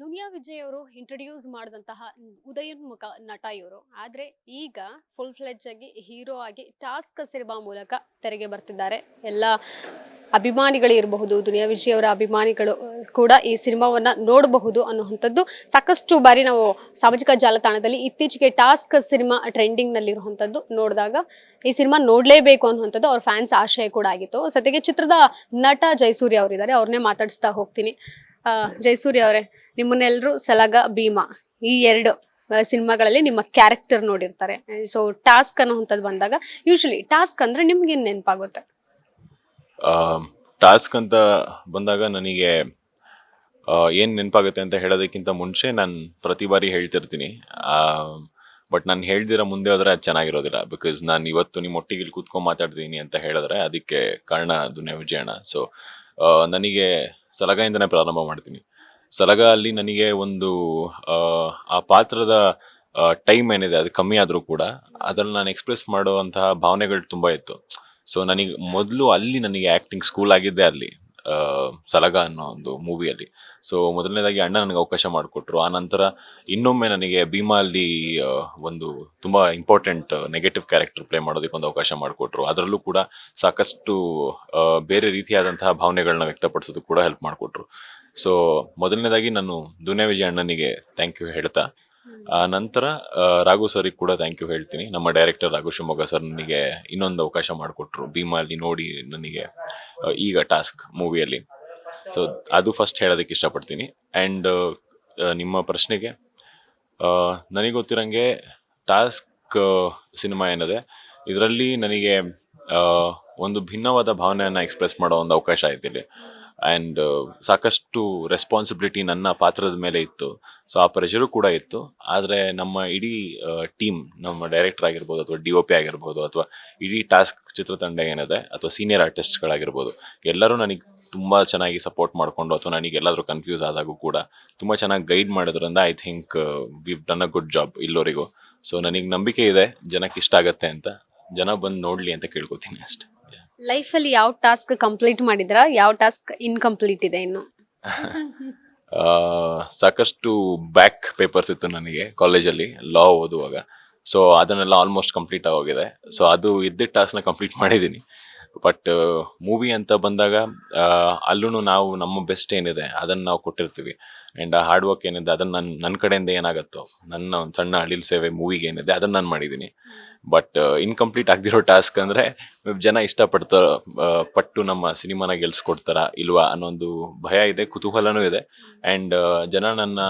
ದುನಿಯಾ ವಿಜಯ್ ಅವರು ಇಂಟ್ರೊಡ್ಯೂಸ್ ಮಾಡಿದಂತಹ ಉದಯೋನ್ಮುಖ ನಟ ಇವರು. ಆದ್ರೆ ಈಗ ಫುಲ್ ಫ್ಲೆಜ್ ಆಗಿ ಹೀರೋ ಆಗಿ ಟಾಸ್ಕ್ ಸಿನಿಮಾ ಮೂಲಕ ತೆರೆಗೆ ಬರ್ತಿದ್ದಾರೆ. ಎಲ್ಲ ಅಭಿಮಾನಿಗಳು ಇರಬಹುದು, ದುನಿಯಾ ವಿಜಯ್ ಅವರ ಅಭಿಮಾನಿಗಳು ಕೂಡ ಈ ಸಿನಿಮಾವನ್ನ ನೋಡಬಹುದು ಅನ್ನುವಂಥದ್ದು ಸಾಕಷ್ಟು ಬಾರಿ ನಾವು ಸಾಮಾಜಿಕ ಜಾಲತಾಣದಲ್ಲಿ ಇತ್ತೀಚೆಗೆ ಟಾಸ್ಕ್ ಸಿನಿಮಾ ಟ್ರೆಂಡಿಂಗ್ ನಲ್ಲಿರುವಂಥದ್ದು ನೋಡಿದಾಗ ಈ ಸಿನಿಮಾ ನೋಡ್ಲೇಬೇಕು ಅನ್ನುವಂಥದ್ದು ಅವ್ರ ಫ್ಯಾನ್ಸ್ ಆಶಯ ಕೂಡ ಆಗಿತ್ತು. ಸದ್ಯಕ್ಕೆ ಚಿತ್ರದ ನಟ ಜಯಸೂರ್ಯ ಅವರಿದ್ದಾರೆ, ಅವ್ರನ್ನೇ ಮಾತಾಡಿಸ್ತಾ ಹೋಗ್ತೀನಿ. ಆ, ಜಯಸೂರ್ಯ ಅವರೇ ನಿಮ್ಮನ್ನೆಲ್ಲರೂ ಸಲಗ ಭೀಮಾ ಈ ಎರಡು ಸಿನಿಮಾಗಳಲ್ಲಿ ನಿಮ್ಮ ಕ್ಯಾರೆಕ್ಟರ್ ನೋಡಿರ್ತಾರೆ. ಸೊ ಟಾಸ್ಕ್ ಅನ್ನೋಂಥದ್ದು ಬಂದಾಗ ಯೂಶಲಿ ಟಾಸ್ಕ್ ಅಂದ್ರೆ ನಿಮ್ಗೆ ನೆನಪಾಗುತ್ತೆ? ಟಾಸ್ಕ್ ಅಂತ ಬಂದಾಗ ನನಗೆ ಏನು ನೆನಪಾಗುತ್ತೆ ಅಂತ ಹೇಳೋದಕ್ಕಿಂತ ಮುಂಚೆ ನಾನು ಪ್ರತಿ ಬಾರಿ ಹೇಳ್ತಿರ್ತೀನಿ. ಬಟ್ ನಾನು ಹೇಳ್ದಿರ ಮುಂದೆ ಹೋದ್ರೆ ಅದು ಚೆನ್ನಾಗಿರೋದಿಲ್ಲ. ಬಿಕಾಸ್ ನಾನು ಇವತ್ತು ನಿಮ್ಮ ಒಟ್ಟಿಗೆ ಇಲ್ಲಿ ಕೂತ್ಕೊಂಡು ಮಾತಾಡ್ತೀನಿ ಅಂತ ಹೇಳಿದ್ರೆ ಅದಕ್ಕೆ ಕಾರಣ ಅದು ವಿಜಯಣ್ಣ. ಸೊ ನನಗೆ ಸಲಗದಿಂದನೇ ಪ್ರಾರಂಭ ಮಾಡ್ತೀನಿ. ಸಲಗ ಅಲ್ಲಿ ನನಗೆ ಒಂದು ಆ, ಪಾತ್ರದ ಟೈಮ್ ಏನಿದೆ ಅದು ಕಮ್ಮಿ ಆದರೂ ಕೂಡ ಅದರಲ್ಲಿ ನಾನು ಎಕ್ಸ್ಪ್ರೆಸ್ ಮಾಡುವಂತಹ ಭಾವನೆಗಳು ತುಂಬ ಇತ್ತು. ಸೊ ನನಗೆ ಮೊದಲು ಅಲ್ಲಿ ನನಗೆ ಆ್ಯಕ್ಟಿಂಗ್ ಸ್ಕೂಲ್ ಆಗಿದ್ದೆ ಅಲ್ಲಿ. ಸಲಗ ಅನ್ನೋ ಒಂದು ಮೂವಿಯಲ್ಲಿ. ಸೊ ಮೊದಲನೇದಾಗಿ ಅಣ್ಣ ನನಗೆ ಅವಕಾಶ ಮಾಡಿಕೊಟ್ರು. ಆ ನಂತರ ಇನ್ನೊಮ್ಮೆ ನನಗೆ ಭೀಮಾ ಅಲ್ಲಿ ಒಂದು ತುಂಬ ಇಂಪಾರ್ಟೆಂಟ್ ನೆಗೆಟಿವ್ ಕ್ಯಾರೆಕ್ಟರ್ ಪ್ಲೇ ಮಾಡೋದಕ್ಕೆ ಒಂದು ಅವಕಾಶ ಮಾಡಿಕೊಟ್ರು. ಅದರಲ್ಲೂ ಕೂಡ ಸಾಕಷ್ಟು ಬೇರೆ ರೀತಿಯಾದಂತಹ ಭಾವನೆಗಳನ್ನ ವ್ಯಕ್ತಪಡಿಸೋದಕ್ಕೆ ಕೂಡ ಹೆಲ್ಪ್ ಮಾಡಿಕೊಟ್ರು. ಸೊ ಮೊದಲನೇದಾಗಿ ನಾನು ದುನಿಯಾ ವಿಜಯ ಅಣ್ಣನಿಗೆ ಥ್ಯಾಂಕ್ ಯು ಹೇಳ್ತಾ ಆ, ನಂತರ ರಾಘು ಸರಿಗೆ ಕೂಡ ಥ್ಯಾಂಕ್ ಯು ಹೇಳ್ತೀನಿ. ನಮ್ಮ ಡೈರೆಕ್ಟರ್ ರಾಘು ಶಿವಮೊಗ್ಗ ಸರ್ ನನಗೆ ಇನ್ನೊಂದು ಅವಕಾಶ ಮಾಡಿಕೊಟ್ರು. ಭೀಮಲ್ಲಿ ನೋಡಿ ನನಗೆ ಈಗ ಟಾಸ್ಕ್ ಮೂವಿಯಲ್ಲಿ ಸೊ ಅದು ಫಸ್ಟ್ ಹೇಳೋದಕ್ಕೆ ಇಷ್ಟಪಡ್ತೀನಿ. ಆ್ಯಂಡ್ ನಿಮ್ಮ ಪ್ರಶ್ನೆಗೆ ನನಗೆ ಗೊತ್ತಿರಂಗೆ ಟಾಸ್ಕ್ ಸಿನಿಮಾ ಏನಿದೆ? ಇದರಲ್ಲಿ ನನಗೆ ಒಂದು ಭಿನ್ನವಾದ ಭಾವನೆಯನ್ನು ಎಕ್ಸ್ಪ್ರೆಸ್ ಮಾಡೋ ಒಂದು ಅವಕಾಶ ಆಯ್ತು ಇಲ್ಲಿ. ಆ್ಯಂಡ್ ಸಾಕಷ್ಟು ರೆಸ್ಪಾನ್ಸಿಬಿಲಿಟಿ ನನ್ನ ಪಾತ್ರದ ಮೇಲೆ ಇತ್ತು. ಸೊ ಆ ಪ್ರೆಷರು ಕೂಡ ಇತ್ತು. ಆದರೆ ನಮ್ಮ ಇಡೀ ಟೀಮ್ ನಮ್ಮ ಡೈರೆಕ್ಟರ್ ಆಗಿರ್ಬೋದು ಅಥವಾ ಡಿ ಒ ಪಿ ಆಗಿರ್ಬೋದು ಅಥವಾ ಇಡೀ ಟಾಸ್ಕ್ ಚಿತ್ರತಂಡ ಏನಿದೆ ಅಥವಾ ಸೀನಿಯರ್ ಆರ್ಟಿಸ್ಟ್ಗಳಾಗಿರ್ಬೋದು ಎಲ್ಲರೂ ನನಗೆ ತುಂಬ ಚೆನ್ನಾಗಿ ಸಪೋರ್ಟ್ ಮಾಡಿಕೊಂಡು ಅಥವಾ ನನಗೆ ಎಲ್ಲಾದರೂ ಕನ್ಫ್ಯೂಸ್ ಆದಾಗೂ ಕೂಡ ತುಂಬ ಚೆನ್ನಾಗಿ ಗೈಡ್ ಮಾಡೋದ್ರಿಂದ I think we've done a good job ಇಲ್ಲೋರಿಗೂ. So ನನಗೆ ನಂಬಿಕೆ ಇದೆ, ಜನಕ್ಕೆ ಇಷ್ಟ ಆಗತ್ತೆ ಅಂತ. ಜನ ಬಂದು ನೋಡಲಿ ಅಂತ ಕೇಳ್ಕೊತೀನಿ ಅಷ್ಟೇ. ಲೈಫಲ್ಲಿ ಯಾವ ಟಾಸ್ಕ್ ಕಂಪ್ಲೀಟ್ ಮಾಡಿದ್ರ? ಯಾವ ಟಾಸ್ಕ್ ಇನ್ಕಂಪ್ಲೀಟ್ ಇದೆ ಇನ್ನು? ಸಾಕಷ್ಟು ಬ್ಯಾಕ್ ಪೇಪರ್ಸ್ ಇತ್ತು ನನಗೆ ಕಾಲೇಜಲ್ಲಿ ಲಾ ಓದುವಾಗ. ಸೊ ಅದನ್ನೆಲ್ಲ ಆಲ್ಮೋಸ್ಟ್ ಕಂಪ್ಲೀಟ್ ಆಗೋಗಿದೆ. ಸೊ ಅದು ಇದ್ದಿದ್ದ ಟಾಸ್ಕ್ನ ಕಂಪ್ಲೀಟ್ ಮಾಡಿದ್ದೀನಿ ಬಟ್ ಮೂವಿ ಅಂತ ಬಂದಾಗ ಅಲ್ಲೂ ನಾವು ನಮ್ಮ ಬೆಸ್ಟ್ ಏನಿದೆ, ಅದನ್ನು ನಾವು ಕೊಟ್ಟಿರ್ತೀವಿ. ಆ್ಯಂಡ್ ಆ ಹಾರ್ಡ್ ವರ್ಕ್ ಏನಿದೆ ಅದನ್ನು ನನ್ನ ನನ್ನ ಕಡೆಯಿಂದ ಏನಾಗುತ್ತೋ ನನ್ನ ಒಂದು ಸಣ್ಣ ಅಳಿಲ್ ಸೇವೆ ಮೂವಿಗೆ ಏನಿದೆ ಅದನ್ನು ನಾನು ಮಾಡಿದ್ದೀನಿ ಬಟ್ ಇನ್ಕಂಪ್ಲೀಟ್ ಆಗದಿರೋ ಟಾಸ್ಕ್ ಅಂದರೆ ಜನ ಇಷ್ಟಪಡ್ತಾರ ಪಟ್ಟು ನಮ್ಮ ಸಿನಿಮಾನ ಗೆಲ್ಸ್ಕೊಡ್ತಾರ ಇಲ್ವಾ ಅನ್ನೊಂದು ಭಯ ಇದೆ ಕುತೂಹಲನೂ ಇದೆ. ಆ್ಯಂಡ್ ಜನ ನನ್ನ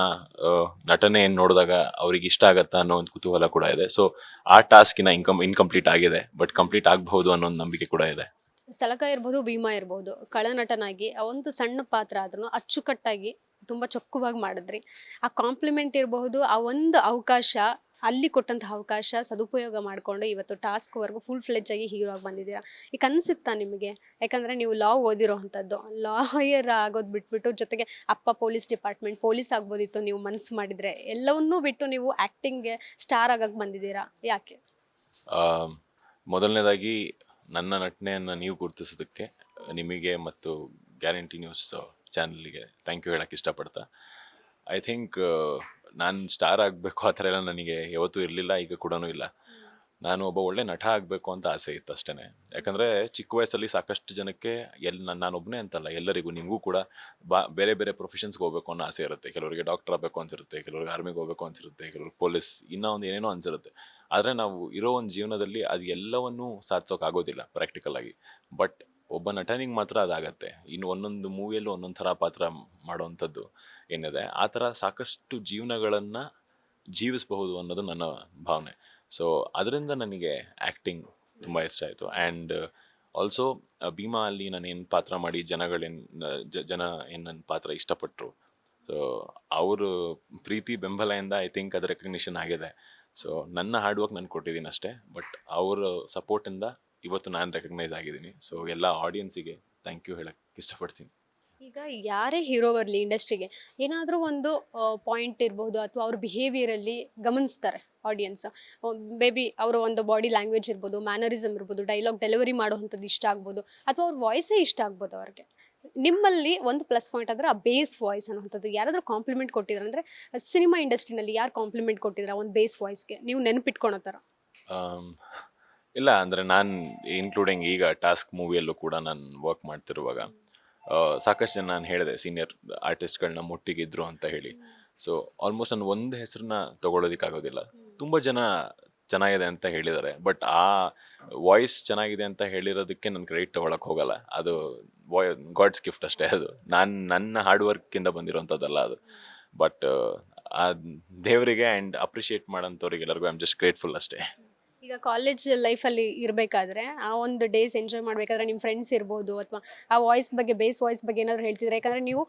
ನಟನೆ ನೋಡಿದಾಗ ಅವ್ರಿಗೆ ಇಷ್ಟ ಆಗತ್ತಾ ಅನ್ನೋ ಒಂದು ಕುತೂಹಲ ಕೂಡ ಇದೆ. ಸೊ ಆ ಟಾಸ್ಕಿನ ಇನ್ಕಮ್ ಇನ್ಕಂಪ್ಲೀಟ್ ಆಗಿದೆ ಬಟ್ ಕಂಪ್ಲೀಟ್ ಆಗಬಹುದು ಅನ್ನೋ ಒಂದು ನಂಬಿಕೆ ಕೂಡ ಇದೆ. ಸಲಕ ಇರ್ಬೋದು ಭೀಮಾ ಇರ್ಬೋದು ಕಳನಟನಾಗಿ ಒಂದು ಸಣ್ಣ ಪಾತ್ರ ಆದ್ರೂ ಅಚ್ಚುಕಟ್ಟಾಗಿ ತುಂಬಾ ಚೊಕ್ಕವಾಗಿ ಮಾಡಿದ್ರಿ. ಆ ಕಾಂಪ್ಲಿಮೆಂಟ್ ಇರಬಹುದು, ಆ ಒಂದು ಅವಕಾಶ, ಅಲ್ಲಿ ಕೊಟ್ಟಂತಹ ಅವಕಾಶ ಸದುಪಯೋಗ ಮಾಡಿಕೊಂಡು ಇವತ್ತು ಟಾಸ್ಕ್ ವರ್ಗು ಫುಲ್ ಫ್ಲೆಜ್ ಆಗಿ ಹೀರೋ ಆಗಿ ಬಂದಿದ್ದೀರಾ? ಈಗ ಅನಿಸುತ್ತಾ ನಿಮಗೆ? ಯಾಕಂದ್ರೆ ನೀವು ಲಾ ಓದಿರೋ ಅಂಥದ್ದು ಲಾಯರ್ ಆಗೋದು ಬಿಟ್ಬಿಟ್ಟು ಜೊತೆಗೆ ಅಪ್ಪ ಪೊಲೀಸ್ ಡಿಪಾರ್ಟ್ಮೆಂಟ್ ಪೊಲೀಸ್ ಆಗ್ಬೋದಿತ್ತು ನೀವು ಮನಸ್ಸು ಮಾಡಿದ್ರೆ. ಎಲ್ಲವನ್ನೂ ಬಿಟ್ಟು ನೀವು ಆ್ಯಕ್ಟಿಂಗ್ಗೆ ಸ್ಟಾರ್ ಆಗಕ್ಕೆ ಬಂದಿದ್ದೀರಾ? ಯಾಕೆ? ಮೊದಲನೇದಾಗಿ ನನ್ನ ನಟನೆಯನ್ನು ನೀವು ಗುರುತಿಸೋದಕ್ಕೆ ನಿಮಗೆ ಮತ್ತು ಗ್ಯಾರಂಟಿ ನ್ಯೂಸ್ ಚಾನಲ್ಗೆ. ಥ್ಯಾಂಕ್ ಯು ಹೇಳಕ್ಕೆ ಇಷ್ಟಪಡ್ತಾ. ಐ ಥಿಂಕ್ ನಾನು ಸ್ಟಾರ್ ಆಗಬೇಕು ಆ ಥರ ಎಲ್ಲ ನನಗೆ ಯಾವತ್ತೂ ಇರಲಿಲ್ಲ ಈಗ ಕೂಡ ಇಲ್ಲ. ನಾನು ಒಬ್ಬ ಒಳ್ಳೆ ನಟ ಆಗಬೇಕು ಅಂತ ಆಸೆ ಇತ್ತು ಅಷ್ಟೇ ಯಾಕಂದರೆ ಚಿಕ್ಕ ವಯಸ್ಸಲ್ಲಿ ಸಾಕಷ್ಟು ಜನಕ್ಕೆ ಎಲ್ಲಿ ನಾನು ನಾನೊಬ್ಬನೇ ಅಂತಲ್ಲ ಎಲ್ಲರಿಗೂ ನಿಮಗೂ ಕೂಡ ಬಾ ಬೇರೆ ಬೇರೆ ಪ್ರೊಫೆಷನ್ಸ್ಗೆ ಹೋಗ್ಬೇಕು ಅನ್ನೋ ಆಸೆ ಇರುತ್ತೆ. ಕೆಲವರಿಗೆ ಡಾಕ್ಟರ್ ಆಗಬೇಕು ಅನ್ಸಿರುತ್ತೆ ಕೆಲವರಿಗೆ ಆರ್ಮಿಗೆ ಹೋಗ್ಬೇಕು ಅನ್ಸಿರುತ್ತೆ ಕೆಲವ್ರಿಗೆ ಪೊಲೀಸ್ ಇನ್ನೂ ಒಂದು ಏನೇನೋ ಅನ್ಸಿರುತ್ತೆ. ಆದರೆ ನಾವು ಇರೋ ಒಂದು ಜೀವನದಲ್ಲಿ ಅದು ಎಲ್ಲವನ್ನೂ ಸಾಧಿಸೋಕ್ಕಾಗೋದಿಲ್ಲ ಪ್ರಾಕ್ಟಿಕಲ್ ಆಗಿ. ಬಟ್ ಒಬ್ಬ ನಟನಿಗೆ ಮಾತ್ರ ಅದಾಗತ್ತೆ. ಇನ್ನು ಒಂದೊಂದು ಮೂವಿಯಲ್ಲೂ ಒಂದೊಂದು ಥರ ಪಾತ್ರ ಮಾಡುವಂಥದ್ದು ಏನಿದೆ. ಆ ಥರ ಸಾಕಷ್ಟು ಜೀವನಗಳನ್ನು ಜೀವಿಸಬಹುದು ಅನ್ನೋದು ನನ್ನ ಭಾವನೆ. ಸೊ ಅದರಿಂದ ನನಗೆ ಆ್ಯಕ್ಟಿಂಗ್ ತುಂಬ ಇಷ್ಟ ಆಯಿತು. ಆ್ಯಂಡ್ ಆಲ್ಸೋ ಭೀಮಾ ಅಲ್ಲಿ ನಾನೇನು ಪಾತ್ರ ಮಾಡಿ ಜನಗಳೇನು ಜನ ಏನು ನನ್ನ ಪಾತ್ರ ಇಷ್ಟಪಟ್ಟರು ಸೊ ಅವರು ಪ್ರೀತಿ ಬೆಂಬಲದಿಂದ ಐ ಥಿಂಕ್ ಅದು ರೆಕಗ್ನಿಷನ್ ಆಗಿದೆ. ಸೊ ನನ್ನ ಹಾರ್ಡ್ ವರ್ಕ್ ನಾನು ಕೊಟ್ಟಿದ್ದೀನಿ ಅಷ್ಟೇ ಬಟ್ ಅವರ ಸಪೋರ್ಟಿಂದ ಇವತ್ತು ನಾನು ರೆಕಗ್ನೈಸ್ ಆಗಿದ್ದೀನಿ. ಸೊ ಎಲ್ಲ ಆಡಿಯನ್ಸಿಗೆ ಥ್ಯಾಂಕ್ ಯು ಹೇಳಕ್ಕೆ ಇಷ್ಟಪಡ್ತೀನಿ. ಈಗ ಯಾರೇ ಹೀರೋ ಬರಲಿ ಇಂಡಸ್ಟ್ರಿಗೆ ಏನಾದರೂ ಒಂದು ಪಾಯಿಂಟ್ ಇರ್ಬೋದು ಅಥವಾ ಅವ್ರ ಬಿಹೇವಿಯರಲ್ಲಿ ಗಮನಿಸ್ತಾರೆ ಆಡಿಯನ್ಸ್ ಬೇಬಿ ಅವರ ಒಂದು ಬಾಡಿ ಲ್ಯಾಂಗ್ವೇಜ್ ಇರ್ಬೋದು ಮ್ಯಾನರಿಸಮ್ ಇರ್ಬೋದು ಡೈಲಾಗ್ ಡೆಲಿವರಿ ಮಾಡುವಂಥದ್ದು ಇಷ್ಟ ಆಗ್ಬೋದು ಅಥವಾ ಅವ್ರ ವಾಯ್ಸೇ ಇಷ್ಟ ಆಗ್ಬೋದು ಅವ್ರಿಗೆ. ನಿಮ್ಮಲ್ಲಿ ಒಂದು ಪ್ಲಸ್ ಪಾಯಿಂಟ್ ಅಂದ್ರೆ ಆ ಬೇಸ್ ವಾಯ್ಸ್ ಅನ್ನುವಂಥದ್ದು ಯಾರಾದರೂ ಕಾಂಪ್ಲಿಮೆಂಟ್ ಕೊಟ್ಟಿದ್ರೆ ಅಂದರೆ ಸಿನಿಮಾ ಇಂಡಸ್ಟ್ರಿನಲ್ಲಿ ಯಾರು ಕಾಂಪ್ಲಿಮೆಂಟ್ ಕೊಟ್ಟಿದ್ರೆ ಒಂದು ಬೇಸ್ ವಾಯ್ಸ್ಗೆ ನೀವು ನೆನಪಿಟ್ಕೊಳೋ ಥರ. ಇಲ್ಲ, ಅಂದರೆ ನಾನು ಇನ್ಕ್ಲೂಡಿಂಗ್ ಈಗ ಟಾಸ್ಕ್ ಮೂವಿಯಲ್ಲೂ ಕೂಡ ನಾನು ವರ್ಕ್ ಮಾಡ್ತಿರುವಾಗ ಸಾಕಷ್ಟು ಜನ ನಾನು ಹೇಳಿದೆ ಸೀನಿಯರ್ ಆರ್ಟಿಸ್ಟ್ಗಳನ್ನ ಮುಟ್ಟಿಗಿದ್ರು ಅಂತ ಹೇಳಿ. ಸೊ ಆಲ್ಮೋಸ್ಟ್ ನಾನು ಒಂದು ಹೆಸರನ್ನ ತಗೊಳ್ಳೋದಕ್ಕಾಗೋದಿಲ್ಲ ತುಂಬ ಜನ ಚೆನ್ನಾಗಿದೆ ಅಂತ ಹೇಳಿದ್ದಾರೆ ಬಟ್ ಆ ವಾಯ್ಸ್ ಚೆನ್ನಾಗಿದೆ ಅಂತ ಹೇಳಿರೋದಕ್ಕೆ ನಾನು ಕ್ರೆಡಿಟ್ ತೊಗೊಳಕ್ಕೆ ಹೋಗಲ್ಲ. ಅದು ವಾಯ್ ಗಾಡ್ಸ್ ಗಿಫ್ಟ್ ಅಷ್ಟೇ ಅದು. ನಾನು ನನ್ನ ಹಾರ್ಡ್ ವರ್ಕಿಂದ ಬಂದಿರೋಂಥದ್ದಲ್ಲ ಅದು. ಬಟ್ ಆ ದೇವರಿಗೆ ಆ್ಯಂಡ್ ಅಪ್ರಿಷಿಯೇಟ್ ಮಾಡೋಂಥವ್ರಿಗೆ ಎಲ್ಲರಿಗೂ ಐ ಆಮ್ ಜಸ್ಟ್ ಗ್ರೇಟ್ಫುಲ್ ಅಷ್ಟೇ. ಈಗ ಕಾಲೇಜ್ ಲೈಫಲ್ಲಿ ಇರಬೇಕಾದ್ರೆ, ಆ ಒಂದು ಡೇಸ್ ಎಂಜಾಯ್ ಮಾಡಬೇಕಾದ್ರೆ ನಿಮ್ಮ ಫ್ರೆಂಡ್ಸ್ ಇರ್ಬೋದು ಅಥವಾ ಆ ವಾಯ್ಸ್ ಬಗ್ಗೆ ಬೇಸ್ ವಾಯ್ಸ್ ಬಗ್ಗೆ ಏನಾದರೂ ಹೇಳ್ತಿದ್ರೆ, ಯಾಕಂದರೆ ನೀವು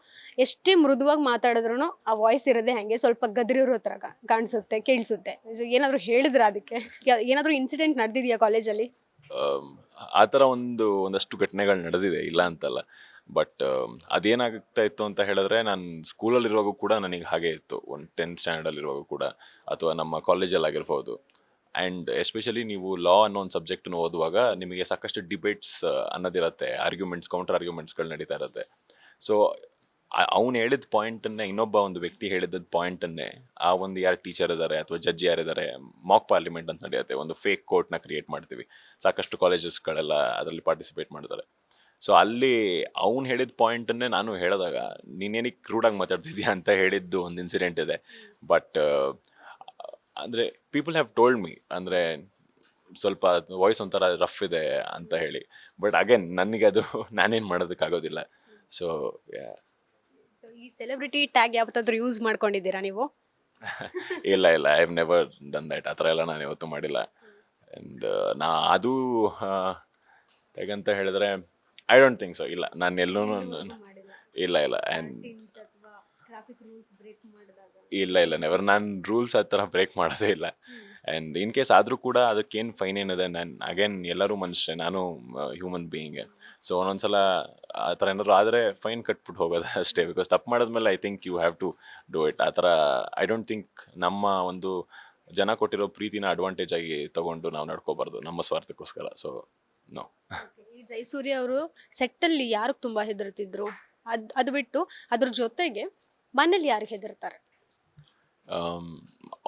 ಎಷ್ಟೇ ಮೃದುವಾಗಿ ಮಾತಾಡಿದ್ರು ಆ ವಾಯ್ಸ್ ಇರೋದೇ ಹಂಗೆ ಸ್ವಲ್ಪ ಗದ್ರಿರೋ ಹತ್ರ ಕಾಣಿಸುತ್ತೆ, ಕೇಳಿಸುತ್ತೆ. ಸೊ ಏನಾದರೂ ಹೇಳಿದ್ರ ಅದಕ್ಕೆ? ಏನಾದ್ರು ಏನಾದರೂ ಇನ್ಸಿಡೆಂಟ್ ನಡೆದಿದೆಯಾ ಕಾಲೇಜಲ್ಲಿ ಅಲ್ಲಿ? ಆ ಥರ ಒಂದು, ಒಂದಷ್ಟು ಘಟನೆಗಳು ನಡೆದಿದೆ, ಇಲ್ಲ ಅಂತಲ್ಲ. ಬಟ್ ಅದೇನಾಗ್ತಾ ಇತ್ತು ಅಂತ ಹೇಳಿದ್ರೆ, ನಾನು ಸ್ಕೂಲಲ್ಲಿರುವಾಗ ಕೂಡ ನನಗೆ ಹಾಗೆ ಇತ್ತು. ಒಂದು ಟೆಂತ್ ಸ್ಟ್ಯಾಂಡರ್ಡಲ್ಲಿರುವಾಗ ಕೂಡ, ಅಥವಾ ನಮ್ಮ ಕಾಲೇಜಲ್ಲಿ ಆಗಿರ್ಬೋದು ಆ್ಯಂಡ್ ಎಸ್ಪೆಷಲಿ ನೀವು ಲಾ ಅನ್ನೋ ಒಂದು ಸಬ್ಜೆಕ್ಟ್ನ ಓದುವಾಗ ನಿಮಗೆ ಸಾಕಷ್ಟು ಡಿಬೇಟ್ಸ್ ಅನ್ನೋದಿರುತ್ತೆ. ಆರ್ಗ್ಯುಮೆಂಟ್ಸ್ ಕೌಂಟರ್ ಆರ್ಗ್ಯುಮೆಂಟ್ಸ್ಗಳು ನಡೀತಾ ಇರುತ್ತೆ. ಸೊ ಅವ್ನು ಹೇಳಿದ ಪಾಯಿಂಟನ್ನೇ ಇನ್ನೊಬ್ಬ ಒಂದು ವ್ಯಕ್ತಿ ಹೇಳಿದ ಪಾಯಿಂಟನ್ನೇ ಆ ಒಂದು ಯಾರು ಟೀಚರ್ ಇದ್ದಾರೆ ಅಥವಾ ಜಡ್ಜ್ ಯಾರಿದ್ದಾರೆ ಮಾಕ್ ಪಾರ್ಲಿಮೆಂಟ್ ಅಂತ ನಡೆಯುತ್ತೆ. ಒಂದು ಫೇಕ್ ಕೋರ್ಟ್ನ ಕ್ರಿಯೇಟ್ ಮಾಡ್ತೀವಿ. ಸಾಕಷ್ಟು ಕಾಲೇಜಸ್ಗಳೆಲ್ಲ ಅದರಲ್ಲಿ ಪಾರ್ಟಿಸಿಪೇಟ್ ಮಾಡ್ತಾರೆ. ಸೊ ಅಲ್ಲಿ ಅವ್ನು ಹೇಳಿದ ಪಾಯಿಂಟನ್ನೇ ನಾನು ಹೇಳಿದಾಗ, ನೀನೇನಿಗೆ ಕ್ರೂಡಾಗಿ ಮಾತಾಡ್ತಿದ್ಯಾ ಅಂತ ಹೇಳಿದ್ದು ಒಂದು ಇನ್ಸಿಡೆಂಟ್ ಇದೆ. ಬಟ್ ಅಂದರೆ ಪೀಪಲ್ ಹ್ಯಾವ್ ಟೋಲ್ಡ್ ಮೀ ಅಂದರೆ ಸ್ವಲ್ಪ ವಾಯ್ಸ್ ಒಂಥರ ರಫ್ ಇದೆ ಅಂತ ಹೇಳಿ. ಬಟ್ ಅಗೇನ್ ನನಗೆ ಅದು ನಾನೇನು ಮಾಡೋದಕ್ಕಾಗೋದಿಲ್ಲ. ಸೊ ಸೊ ಈ ಸೆಲೆಬ್ರಿಟಿ ಟ್ಯಾಗ್ ಯಾವತ್ತಾದ್ರೂ ಯೂಸ್ ಮಾಡ್ಕೊಂಡಿದ್ದೀರಾ ನೀವು? ಇಲ್ಲ ಇಲ್ಲ. I have never done that ಆ ಥರ ಎಲ್ಲ ನಾನು ಯಾವತ್ತೂ ಮಾಡಿಲ್ಲ. ಆ್ಯಂಡ್ ನಾ ಅದು ಹೇಗಂತ ಹೇಳಿದ್ರೆ ಐ ಡೋಂಟ್ ಥಿಂಕ್ ಸೊ ಇಲ್ಲ ನಾನು ಎಲ್ಲೂ ಇಲ್ಲ ಇಲ್ಲ. ಆ್ಯಂಡ್ ಇಲ್ಲ ಇಲ್ಲ ನೆವರ್ ನಾನು ರೂಲ್ಸ್ ಆ ಥರ ಬ್ರೇಕ್ ಮಾಡೋದೇ ಇಲ್ಲ. ಆ್ಯಂಡ್ ಇನ್ ಕೇಸ್ ಆದರೂ ಕೂಡ ಅದಕ್ಕೇನು ಫೈನ್ ಏನಿದೆ, ನಾನು ಅಗೇನ್ ಎಲ್ಲರೂ ಮನುಷ್ಯ, ನಾನು ಹ್ಯೂಮನ್ ಬೀಯಿಂಗ್ ಸೊ ಒಂದೊಂದ್ಸಲ ಆ ಥರ ಏನಾದ್ರು ಆದರೆ ಫೈನ್ ಕಟ್ಬಿಟ್ಟು ಹೋಗೋದು ಅಷ್ಟೇ. ಬಿಕಾಸ್ ತಪ್ಪು ಮಾಡಿದ್ಮೇಲೆ I think you have to do it ಆ ಥರ ಐ ಡೋಂಟ್ ಥಿಂಕ್ ನಮ್ಮ ಒಂದು ಜನ ಕೊಟ್ಟಿರೋ ಪ್ರೀತಿನ ಅಡ್ವಾಂಟೇಜ್ ಆಗಿ ತಗೊಂಡು ನಾವು ನಡ್ಕೋಬಾರ್ದು ನಮ್ಮ ಸ್ವಾರ್ಥಕ್ಕೋಸ್ಕರ. ಸೊ ನೋ ಈ ಜಯಸೂರ್ಯ ಅವರು ಸೆಟ್ಟಲ್ಲಿ ಯಾರಿಗೆ ತುಂಬ ಹೆದರ್ತಿದ್ರು? ಅದು ಅದು ಬಿಟ್ಟು ಅದ್ರ ಜೊತೆಗೆ ಮನೇಲಿ ಯಾರಿಗೆ ಹೆದರ್ತಾರೆ?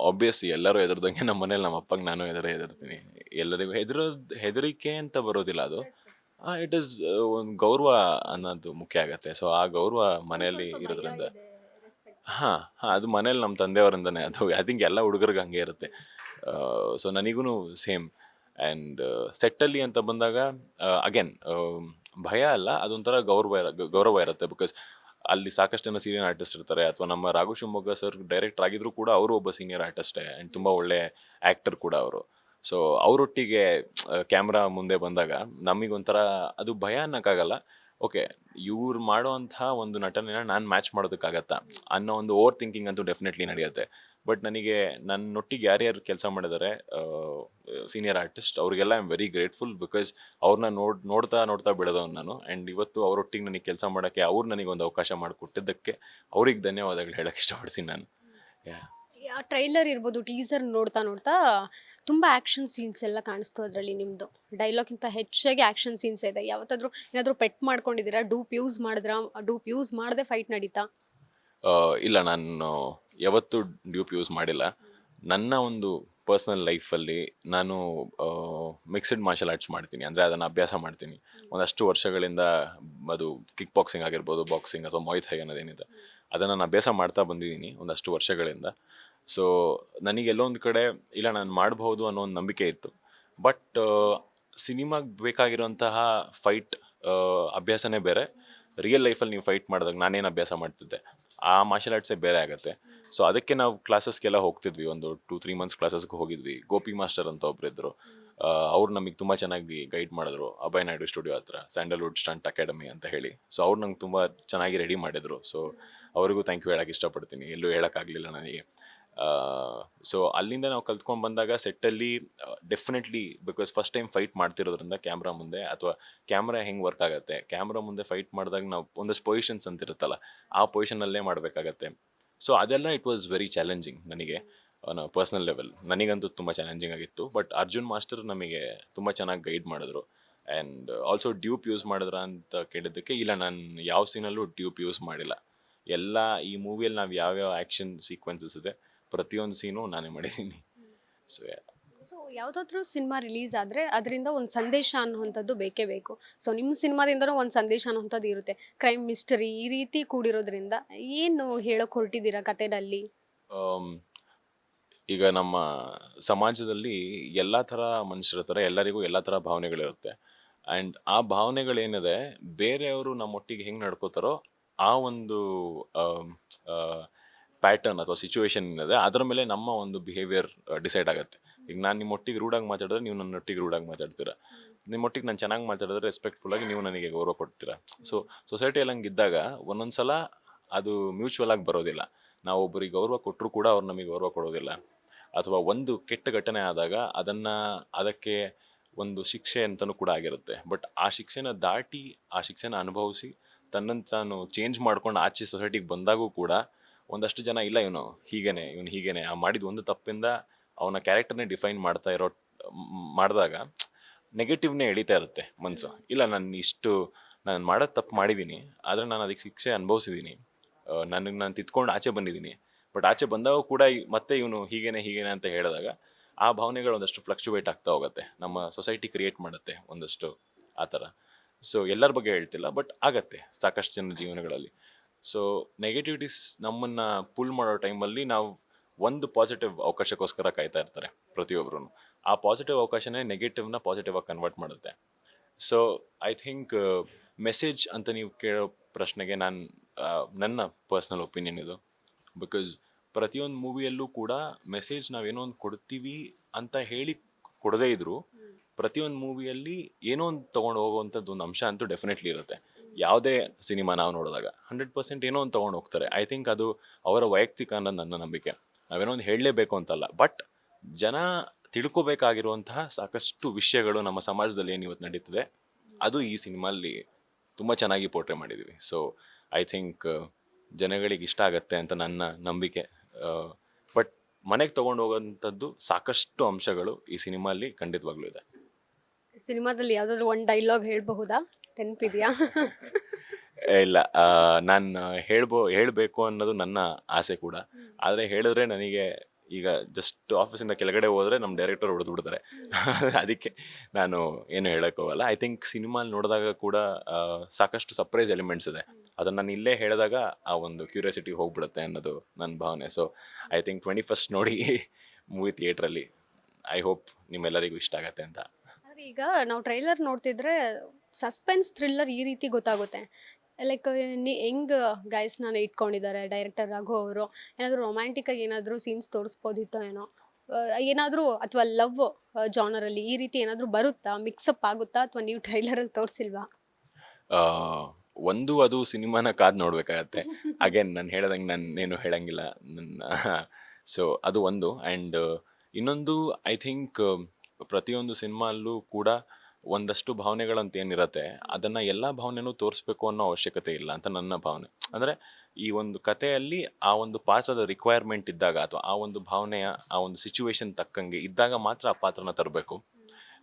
ಆಬ್ವಿಯಸ್ಲಿ ಎಲ್ಲರೂ ಹೆದರ್ದಂಗೆ ನಮ್ಮ ಮನೇಲಿ ನಮ್ಮ ಅಪ್ಪಗೆ ನಾನು ಹೆದರೇ ಹೆದರ್ತೀನಿ. ಎಲ್ಲರಿಗೂ ಹೆದರೋದು ಹೆದರಿಕೆ ಅಂತ ಬರೋದಿಲ್ಲ ಅದು. ಇಟ್ ಇಸ್ ಒಂದು ಗೌರವ ಅನ್ನೋದು ಮುಖ್ಯ ಆಗತ್ತೆ. ಸೊ ಆ ಗೌರವ ಮನೆಯಲ್ಲಿ ಇರೋದ್ರಿಂದ ಹಾಂ ಹಾಂ ಅದು ಮನೇಲಿ ನಮ್ಮ ತಂದೆಯವರಿಂದನೇ. ಅದು ಐ ಥಿಂಕ್ ಎಲ್ಲ ಹುಡುಗರಿಗೆ ಹಂಗೆ ಇರುತ್ತೆ. ಸೊ ನನಗೂ ಸೇಮ್ ಆ್ಯಂಡ್ ಸೆಟ್ಟಲ್ಲಿ ಅಂತ ಬಂದಾಗ ಅಗೇನ್ ಭಯ ಅಲ್ಲ ಅದೊಂಥರ ಗೌರವ ಇರ ಗೌರವ ಇರುತ್ತೆ. ಬಿಕಾಸ್ ಅಲ್ಲಿ ಸಾಕಷ್ಟು ಜನ ಸೀನಿಯರ್ ಆರ್ಟಿಸ್ಟ್ ಇರ್ತಾರೆ. ಅಥವಾ ನಮ್ಮ ರಾಘು ಶಿವಮೊಗ್ಗ ಸರ್ ಡೈರೆಕ್ಟರ್ ಆಗಿದ್ರು ಕೂಡ ಅವರು ಒಬ್ಬ ಸೀನಿಯರ್ ಆರ್ಟಿಸ್ಟೇ ಆ್ಯಂಡ್ ತುಂಬ ಒಳ್ಳೆ ಆ್ಯಕ್ಟರ್ ಕೂಡ ಅವರು. ಸೊ ಅವರೊಟ್ಟಿಗೆ ಕ್ಯಾಮ್ರಾ ಮುಂದೆ ಬಂದಾಗ ನಮಗೊಂಥರ ಅದು ಭಯ ಅನ್ನೋಕ್ಕಾಗಲ್ಲ. ಓಕೆ ಇವ್ರು ಮಾಡೋವಂಥ ಒಂದು ನಟನೆನ ನಾನು ಮ್ಯಾಚ್ ಮಾಡೋದಕ್ಕಾಗತ್ತಾ? ಅನ್ನೋ ಒಂದು ಓವರ್ ಥಿಂಕಿಂಗ್ ಅಂತೂ ಡೆಫಿನೆಟ್ಲಿ ನಡೆಯುತ್ತೆ. ಬಟ್ ನನಗೆ ನನ್ನೊಟ್ಟಿಗೆ ಯಾರ್ಯಾರು ಕೆಲಸ ಮಾಡಿದ್ದಾರೆ ಸೀನಿಯರ್ ಆರ್ಟಿಸ್ಟ್ ಅವರಿಗೆಲ್ಲ I am very grateful because ಅವ್ರನ್ನ ನೋಡ್ ನೋಡ್ತಾ ನೋಡ್ತಾ ಬೆಳೆದವನು ನಾನು. ಆ್ಯಂಡ್ ಇವತ್ತು ಅವರೊಟ್ಟಿಗೆ ನನಗೆ ಕೆಲಸ ಮಾಡೋಕ್ಕೆ ಅವ್ರು ನನಗೆ ಒಂದು ಅವಕಾಶ ಮಾಡಿಕೊಟ್ಟಿದ್ದಕ್ಕೆ ಅವ್ರಿಗೆ ಧನ್ಯವಾದಗಳು ಹೇಳಕ್ಕೆ ಇಷ್ಟಪಡ್ತೀನಿ ನಾನು. ಯಾ ಟ್ರೈಲರ್ ಇರ್ಬೋದು ಟೀಸರ್ ನೋಡ್ತಾ ನೋಡ್ತಾ ತುಂಬ ಆ್ಯಕ್ಷನ್ ಸೀನ್ಸ್ ಎಲ್ಲ ಕಾಣಿಸ್ತು ಅದರಲ್ಲಿ ನಿಮ್ಮದು ಡೈಲಾಗ್ಗಿಂತ ಹೆಚ್ಚಾಗಿ ಆ್ಯಕ್ಷನ್ ಸೀನ್ಸ್ ಇದೆ. ಯಾವತ್ತಾದರೂ ಏನಾದರೂ ಪೆಟ್ ಮಾಡ್ಕೊಂಡಿದ್ದೀರಾ ಡೂಪ್ ಯೂಸ್ ಮಾಡಿದ್ರಾ ಡೂಪ್ ಯೂಸ್ ಮಾಡದೆ ಫೈಟ್ ನಡೀತಾ? ಇಲ್ಲ ನಾನು ಯಾವತ್ತೂ ಡ್ಯೂಪ್ ಯೂಸ್ ಮಾಡಿಲ್ಲ. ನನ್ನ ಒಂದು ಪರ್ಸ್ನಲ್ ಲೈಫಲ್ಲಿ ನಾನು ಮಿಕ್ಸ್ಡ್ ಮಾರ್ಷಲ್ ಆರ್ಟ್ಸ್ ಮಾಡ್ತೀನಿ. ಅಂದರೆ ಅದನ್ನು ಅಭ್ಯಾಸ ಮಾಡ್ತೀನಿ. ಒಂದಷ್ಟು ವರ್ಷಗಳಿಂದ ಅದು ಕಿಕ್ ಬಾಕ್ಸಿಂಗ್ ಆಗಿರ್ಬೋದು, ಬಾಕ್ಸಿಂಗ್ ಅಥವಾ ಮೊಯ್ಥೈ ಅನ್ನೋದೇನಿದೆ ಅದನ್ನು ನಾನು ಅಭ್ಯಾಸ ಮಾಡ್ತಾ ಬಂದಿದ್ದೀನಿ ಒಂದಷ್ಟು ವರ್ಷಗಳಿಂದ. ಸೊ ನನಗೆ ಎಲ್ಲೊಂದು ಕಡೆ ಇಲ್ಲ, ನಾನು ಮಾಡಬಹುದು ಅನ್ನೋ ಒಂದು ನಂಬಿಕೆ ಇತ್ತು. ಬಟ್ ಸಿನಿಮಾಗೆ ಬೇಕಾಗಿರುವಂತಹ ಫೈಟ್ ಅಭ್ಯಾಸನೇ ಬೇರೆ. ರಿಯಲ್ ಲೈಫಲ್ಲಿ ನೀವು ಫೈಟ್ ಮಾಡಿದಾಗ ನಾನೇನು ಅಭ್ಯಾಸ ಮಾಡ್ತಿದ್ದೆ? ಆ ಮಾರ್ಷಲ್ ಆರ್ಟ್ಸೇ ಬೇರೆ ಆಗುತ್ತೆ. ಸೊ ಅದಕ್ಕೆ ನಾವು ಕ್ಲಾಸಸ್ಗೆಲ್ಲ ಹೋಗ್ತಿದ್ವಿ. ಒಂದು ಟೂ ತ್ರೀ ಮಂತ್ಸ್ ಕ್ಲಾಸಸ್ಗೆ ಹೋಗಿದ್ವಿ. ಗೋಪಿ ಮಾಸ್ಟರ್ ಅಂತ ಒಬ್ಬರಿದ್ದರು ಅವ್ರು ನಮಗೆ ತುಂಬ ಚೆನ್ನಾಗಿ ಗೈಡ್ ಮಾಡಿದ್ರು. ಅಭಯ್ ನಾಯ್ಡು ಸ್ಟುಡಿಯೋ ಹತ್ರ ಸ್ಯಾಂಡಲ್ವುಡ್ ಸ್ಟಂಟ್ ಅಕಾಡೆಮಿ ಅಂತ ಹೇಳಿ. ಸೊ ಅವ್ರು ನಂಗೆ ತುಂಬ ಚೆನ್ನಾಗಿ ರೆಡಿ ಮಾಡಿದರು. ಸೊ ಅವರಿಗೂ ಥ್ಯಾಂಕ್ ಯು ಹೇಳಕ್ಕೆ ಇಷ್ಟಪಡ್ತೀನಿ. ಎಲ್ಲೂ ಹೇಳೋಕ್ಕಾಗಲಿಲ್ಲ ನನಗೆ. ಸೊ ಅಲ್ಲಿಂದ ನಾವು ಕಲ್ತ್ಕೊಂಡು ಬಂದಾಗ ಸೆಟ್ಟಲ್ಲಿ definitely because first time fight ಮಾಡ್ತಿರೋದ್ರಿಂದ camera ಮುಂದೆ ಅಥವಾ ಕ್ಯಾಮ್ರಾ ಹೆಂಗೆ ವರ್ಕ್ ಆಗುತ್ತೆ? ಕ್ಯಾಮ್ರಾ ಮುಂದೆ ಫೈಟ್ ಮಾಡಿದಾಗ ನಾವು ಒಂದಷ್ಟು ಪೊಸಿಷನ್ಸ್ ಅಂತ ಇರುತ್ತಲ್ಲ, ಆ ಪೊಸಿಷನಲ್ಲೇ ಮಾಡಬೇಕಾಗತ್ತೆ. ಸೊ ಅದೆಲ್ಲ ಇಟ್ ವಾಸ್ ವೆರಿ ಚಾಲೆಂಜಿಂಗ್ ನನಗೆ ಪರ್ಸ್ನಲ್ ಲೆವೆಲ್ ನನಗಂತೂ ತುಂಬ ಚಾಲೆಂಜಿಂಗ್ ಆಗಿತ್ತು ಬಟ್ ಅರ್ಜುನ್ ಮಾಸ್ಟರ್ ನಮಗೆ ತುಂಬ ಚೆನ್ನಾಗಿ ಗೈಡ್ ಮಾಡಿದ್ರು. ಆ್ಯಂಡ್ ಆಲ್ಸೋ ಡ್ಯೂಪ್ ಯೂಸ್ ಮಾಡಿದ್ರ ಅಂತ ಕೇಳಿದ್ದಕ್ಕೆ, ಇಲ್ಲ ನಾನು ಯಾವ ಸೀನಲ್ಲೂ ಡ್ಯೂಪ್ ಯೂಸ್ ಮಾಡಿಲ್ಲ. ಎಲ್ಲ ಈ ಮೂವಿಯಲ್ಲಿ ನಾವು ಯಾವ್ಯಾವ ಆ್ಯಕ್ಷನ್ ಸೀಕ್ವೆನ್ಸಸ್ ಇದೆ ಪ್ರತಿಯೊಂದು ಸೀನು ನಾನೇ ಮಾಡಿದ್ದೀನಿ. ಸೊ ಸೊ ಯಾವುದಾದ್ರೂ ಸಿನಿಮಾ ರಿಲೀಸ್ ಆದರೆ ಅದರಿಂದ ಒಂದು ಸಂದೇಶ ಅನ್ನುವಂಥದ್ದು ಬೇಕೇ ಬೇಕು. ಸೊ ನಿಮ್ಮ ಸಿನಿಮಾದಿಂದನೂ ಒಂದು ಸಂದೇಶ ಅನ್ನುವಂಥದ್ದು ಇರುತ್ತೆ. ಕ್ರೈಮ್ ಮಿಸ್ಟರಿ ಈ ರೀತಿ ಕೂಡಿರೋದ್ರಿಂದ ಏನು ಹೇಳೋಕೆ ಹೊರಟಿದ್ದೀರಾ ಕಥೆನಲ್ಲಿ ಈಗ ನಮ್ಮ ಸಮಾಜದಲ್ಲಿ ಎಲ್ಲ ಥರ ಮನುಷ್ಯರ ಥರ ಎಲ್ಲರಿಗೂ ಎಲ್ಲ ಥರ ಭಾವನೆಗಳಿರುತ್ತೆ. ಆ್ಯಂಡ್ ಆ ಭಾವನೆಗಳೇನಿದೆ ಬೇರೆಯವರು ನಮ್ಮೊಟ್ಟಿಗೆ ಹೆಂಗೆ ನಡ್ಕೋತಾರೋ ಆ ಒಂದು ಪ್ಯಾಟರ್ನ್ ಅಥವಾ ಸಿಚುವೇಶನ್ ಏನಿದೆ, ಅದರ ಮೇಲೆ ನಮ್ಮ ಒಂದು ಬಿಹೇವಿಯರ್ ಡಿಸೈಡ್ ಆಗುತ್ತೆ. ಈಗ ನಾನು ನಿಮ್ಮೊಟ್ಟಿಗೆ ರೂಢಾಗಿ ಮಾತಾಡಿದ್ರೆ ನೀವು ನನ್ನೊಟ್ಟಿಗೆ ರೂಢಾಗಿ ಮಾತಾಡ್ತೀರಾ? ನಿಮ್ಮೊಟ್ಟಿಗೆ ನಾನು ಚೆನ್ನಾಗಿ ಮಾತಾಡಿದ್ರೆ ರೆಸ್ಪೆಕ್ಟ್ಫುಲ್ ಆಗಿ ನೀವು ನನಗೆ ಗೌರವ ಕೊಡ್ತೀರಾ? ಸೊ ಸೊಸೈಟಿಯಲ್ಲಿ ಹಂಗಿದ್ದಾಗ ಒಂದೊಂದ್ಸಲ ಅದು ಮ್ಯೂಚುವಲ್ ಆಗಿ ಬರೋದಿಲ್ಲ. ನಾವು ಒಬ್ಬರಿಗೆ ಗೌರವ ಕೊಟ್ಟರು ಕೂಡ ಅವ್ರು ನಮಗೆ ಗೌರವ ಕೊಡೋದಿಲ್ಲ. ಅಥವಾ ಒಂದು ಕೆಟ್ಟ ಘಟನೆ ಆದಾಗ ಅದನ್ನು, ಅದಕ್ಕೆ ಒಂದು ಶಿಕ್ಷೆ ಅಂತಲೂ ಕೂಡ ಆಗಿರುತ್ತೆ. ಬಟ್ ಆ ಶಿಕ್ಷೆನ ದಾಟಿ, ಆ ಶಿಕ್ಷೆನ ಅನುಭವಿಸಿ ತನ್ನನ್ನು ತಾನು ಚೇಂಜ್ ಮಾಡ್ಕೊಂಡು ಆಚೆ ಸೊಸೈಟಿಗೆ ಬಂದಾಗೂ ಕೂಡ ಒಂದಷ್ಟು ಜನ ಇಲ್ಲ ಇವನು ಹೀಗೇನೆ ಇವನು ಹೀಗೇನೆ. ಆ ಮಾಡಿದ ಒಂದು ತಪ್ಪಿಂದ ಅವನ ಕ್ಯಾರೆಕ್ಟರ್ನೇ ಡಿಫೈನ್ ಮಾಡ್ತಾ ಇರೋ ಮಾಡಿದಾಗ ನೆಗೆಟಿವ್ನೇ ಎಳಿತಾ ಇರುತ್ತೆ ಮನಸ್ಸು ಇಲ್ಲ ನಾನು ಇಷ್ಟು ನಾನು ಮಾಡೋದು ತಪ್ಪು ಮಾಡಿದ್ದೀನಿ ಆದರೆ ನಾನು ಅದಕ್ಕೆ ಶಿಕ್ಷೆ ಅನುಭವಿಸಿದ್ದೀನಿ ನನಗೆ ನಾನು ತಿದ್ಕೊಂಡು ಆಚೆ ಬಂದಿದ್ದೀನಿ ಬಟ್ ಆಚೆ ಬಂದಾಗ ಕೂಡ ಮತ್ತೆ ಇವನು ಹೀಗೇನೆ ಹೀಗೇನೆ ಅಂತ ಹೇಳಿದಾಗ ಆ ಭಾವನೆಗಳು ಒಂದಷ್ಟು ಫ್ಲಕ್ಚುವೇಟ್ ಆಗ್ತಾ ಹೋಗುತ್ತೆ. ನಮ್ಮ ಸೊಸೈಟಿ ಕ್ರಿಯೇಟ್ ಮಾಡುತ್ತೆ ಒಂದಷ್ಟು ಆ ಥರ. ಸೊ ಎಲ್ಲರ ಬಗ್ಗೆ ಹೇಳ್ತಿಲ್ಲ ಬಟ್ ಆಗತ್ತೆ ಸಾಕಷ್ಟು ಜನ ಜೀವನಗಳಲ್ಲಿ. ಸೊ ನೆಗೆಟಿವಿಟೀಸ್ ನಮ್ಮನ್ನು ಪುಲ್ ಮಾಡೋ ಟೈಮಲ್ಲಿ ನಾವು ಒಂದು ಪಾಸಿಟಿವ್ ಅವಕಾಶಕ್ಕೋಸ್ಕರ ಕಾಯ್ತಾ ಇರ್ತಾರೆ ಪ್ರತಿಯೊಬ್ಬರೂ ಆ ಪಾಸಿಟಿವ್ ಅವಕಾಶನೇ ನೆಗೆಟಿವ್ನ ಪಾಸಿಟಿವ್ ಆಗಿ ಕನ್ವರ್ಟ್ ಮಾಡುತ್ತೆ. ಸೊ ಐ ಥಿಂಕ್ ಮೆಸೇಜ್ ಅಂತ ನೀವು ಕೇಳೋ ಪ್ರಶ್ನೆಗೆ ನಾನು ನನ್ನ ಪರ್ಸ್ನಲ್ ಒಪಿನಿಯನ್ ಇದು. ಬಿಕಾಸ್ ಪ್ರತಿಯೊಂದು ಮೂವಿಯಲ್ಲೂ ಕೂಡ ಮೆಸೇಜ್ ನಾವೇನೋ ಒಂದು ಕೊಡ್ತೀವಿ ಅಂತ ಹೇಳಿ ಕೊಡದೇ ಇದ್ರು ಪ್ರತಿಯೊಂದು ಮೂವಿಯಲ್ಲಿ ಏನೋ ಒಂದು ತೊಗೊಂಡು ಹೋಗುವಂಥದ್ದು ಒಂದು ಅಂಶ ಅಂತೂ ಡೆಫಿನೆಟ್ಲಿ ಇರುತ್ತೆ. ಯಾವುದೇ ಸಿನಿಮಾ ನಾವು ನೋಡಿದಾಗ ಹಂಡ್ರೆಡ್ ಪರ್ಸೆಂಟ್ ಏನೋ ಒಂದು ತೊಗೊಂಡು ಹೋಗ್ತಾರೆ. ಐ ಥಿಂಕ್ ಅದು ಅವರ ವೈಯಕ್ತಿಕ ಅನ್ನೋದು ನನ್ನ ನಂಬಿಕೆ. ನಾವೇನೋ ಒಂದು ಹೇಳಲೇಬೇಕು ಅಂತಲ್ಲ. ಬಟ್ ಜನ ತಿಳ್ಕೋಬೇಕಾಗಿರುವಂತಹ ಸಾಕಷ್ಟು ವಿಷಯಗಳು ನಮ್ಮ ಸಮಾಜದಲ್ಲಿ ಏನು ಇವತ್ತು ನಡೀತಿದೆ, ಅದು ಈ ಸಿನಿಮಾಲ್ಲಿ ತುಂಬ ಚೆನ್ನಾಗಿ ಪೋರ್ಟ್ರೇ ಮಾಡಿದ್ದೀವಿ. ಸೊ ಐ ಥಿಂಕ್ ಜನಗಳಿಗೆ ಇಷ್ಟ ಆಗತ್ತೆ ಅಂತ ನನ್ನ ನಂಬಿಕೆ. ಬಟ್ ಮನೆಗೆ ತೊಗೊಂಡು ಹೋಗೋಂಥದ್ದು ಸಾಕಷ್ಟು ಅಂಶಗಳು ಈ ಸಿನಿಮಾಲ್ಲಿ ಖಂಡಿತವಾಗ್ಲೂ ಇದೆ. ಸಿನಿಮಾದಲ್ಲಿ ಯಾವುದಾದ್ರು ಒಂದು ಡೈಲಾಗ್ ಹೇಳಬಹುದಾ? ನೆನಪಿದೆಯಾ? ಇದೆಯಾ ಇಲ್ಲ ನಾನು ಹೇಳ್ಬೋ ಹೇಳಬೇಕು ಅನ್ನೋದು ನನ್ನ ಆಸೆ ಕೂಡ. ಆದರೆ ಹೇಳಿದ್ರೆ ನನಗೆ ಈಗ ಜಸ್ಟ್ ಆಫೀಸಿಂದ ಕೆಳಗಡೆ ಹೋದರೆ ನಮ್ಮ ಡೈರೆಕ್ಟರ್ ಹೊಡೆದು ಬಿಡ್ತಾರೆ. ಅದಕ್ಕೆ ನಾನು ಏನು ಹೇಳೋಕ್ಕೋಗಲ್ಲ ಐ ಥಿಂಕ್ ಸಿನಿಮಾ ನೋಡಿದಾಗ ಕೂಡ ಸಾಕಷ್ಟು ಸರ್ಪ್ರೈಸ್ ಎಲಿಮೆಂಟ್ಸ್ ಇದೆ. ಅದನ್ನು ನಾನು ಇಲ್ಲೇ ಹೇಳಿದಾಗ ಆ ಒಂದು ಕ್ಯೂರಿಯಾಸಿಟಿ ಹೋಗ್ಬಿಡುತ್ತೆ ಅನ್ನೋದು ನನ್ನ ಭಾವನೆ. So I think twenty first ನೋಡಿ ಮೂವಿ ಥಿಯೇಟ್ರಲ್ಲಿ ಐ ಹೋಪ್ ನಿಮ್ಮೆಲ್ಲರಿಗೂ ಇಷ್ಟ ಆಗತ್ತೆ ಅಂತ. ಈಗ ನಾವು ಟ್ರೈಲರ್ ನೋಡ್ತಿದ್ರೆ ಸಸ್ಪೆನ್ಸ್ ಥ್ರಿಲ್ಲರ್ ಈ ರೀತಿ ಗೊತ್ತಾಗುತ್ತೆ. ಲೈಕ್ ನೀ ಹೆಂಗ್ ನಾನು ಇಟ್ಕೊಂಡಿದ್ದಾರೆ ಡೈರೆಕ್ಟರ್ ರಘು ಅವರು? ಏನಾದರೂ ರೊಮ್ಯಾಂಟಿಕ್ ಆಗಿ ಏನಾದರೂ ಸೀನ್ಸ್ ತೋರಿಸ್ಬೋದಿತ್ತೋ ಏನೋ? ಏನಾದರೂ ಅಥವಾ ಲವ್ ಜಾನರಲ್ಲಿ ಈ ರೀತಿ ಏನಾದರೂ ಬರುತ್ತಾ? ಮಿಕ್ಸಪ್ ಆಗುತ್ತಾ? ಅಥವಾ ನೀವು ಟ್ರೈಲರಲ್ಲಿ ತೋರಿಸಿಲ್ವಾ? ಒಂದು ಅದು ಸಿನಿಮಾನ ಕಾದ್ ನೋಡ್ಬೇಕಾಗತ್ತೆ. ಅಗೇನ್ ನಾನು ಹೇಳ್ದಂಗೆ ನಾನು ಏನು ಹೇಳಂಗಿಲ್ಲ. ನನ್ನ ಸೊ ಅದು ಒಂದು. ಆ್ಯಂಡ್ ಇನ್ನೊಂದು ಐ ಥಿಂಕ್ ಪ್ರತಿಯೊಂದು ಸಿನಿಮಾಲ್ಲೂ ಕೂಡ ಒಂದಷ್ಟು ಭಾವನೆಗಳಂತ ಏನಿರತ್ತೆ, ಅದನ್ನ ಎಲ್ಲ ಭಾವನೆನೂ ತೋರಿಸ್ಬೇಕು ಅನ್ನೋ ಅವಶ್ಯಕತೆ ಇಲ್ಲ ಅಂತ ನನ್ನ ಭಾವನೆ. ಅಂದ್ರೆ ಈ ಒಂದು ಕಥೆಯಲ್ಲಿ ಆ ಒಂದು ಪಾತ್ರದ ರಿಕ್ವೈರ್ಮೆಂಟ್ ಇದ್ದಾಗ ಅಥವಾ ಆ ಒಂದು ಭಾವನೆಯ, ಆ ಒಂದು ಸಿಚುವೇಶನ್ ತಕ್ಕಂಗೆ ಇದ್ದಾಗ ಮಾತ್ರ ಆ ಪಾತ್ರನ ತರಬೇಕು.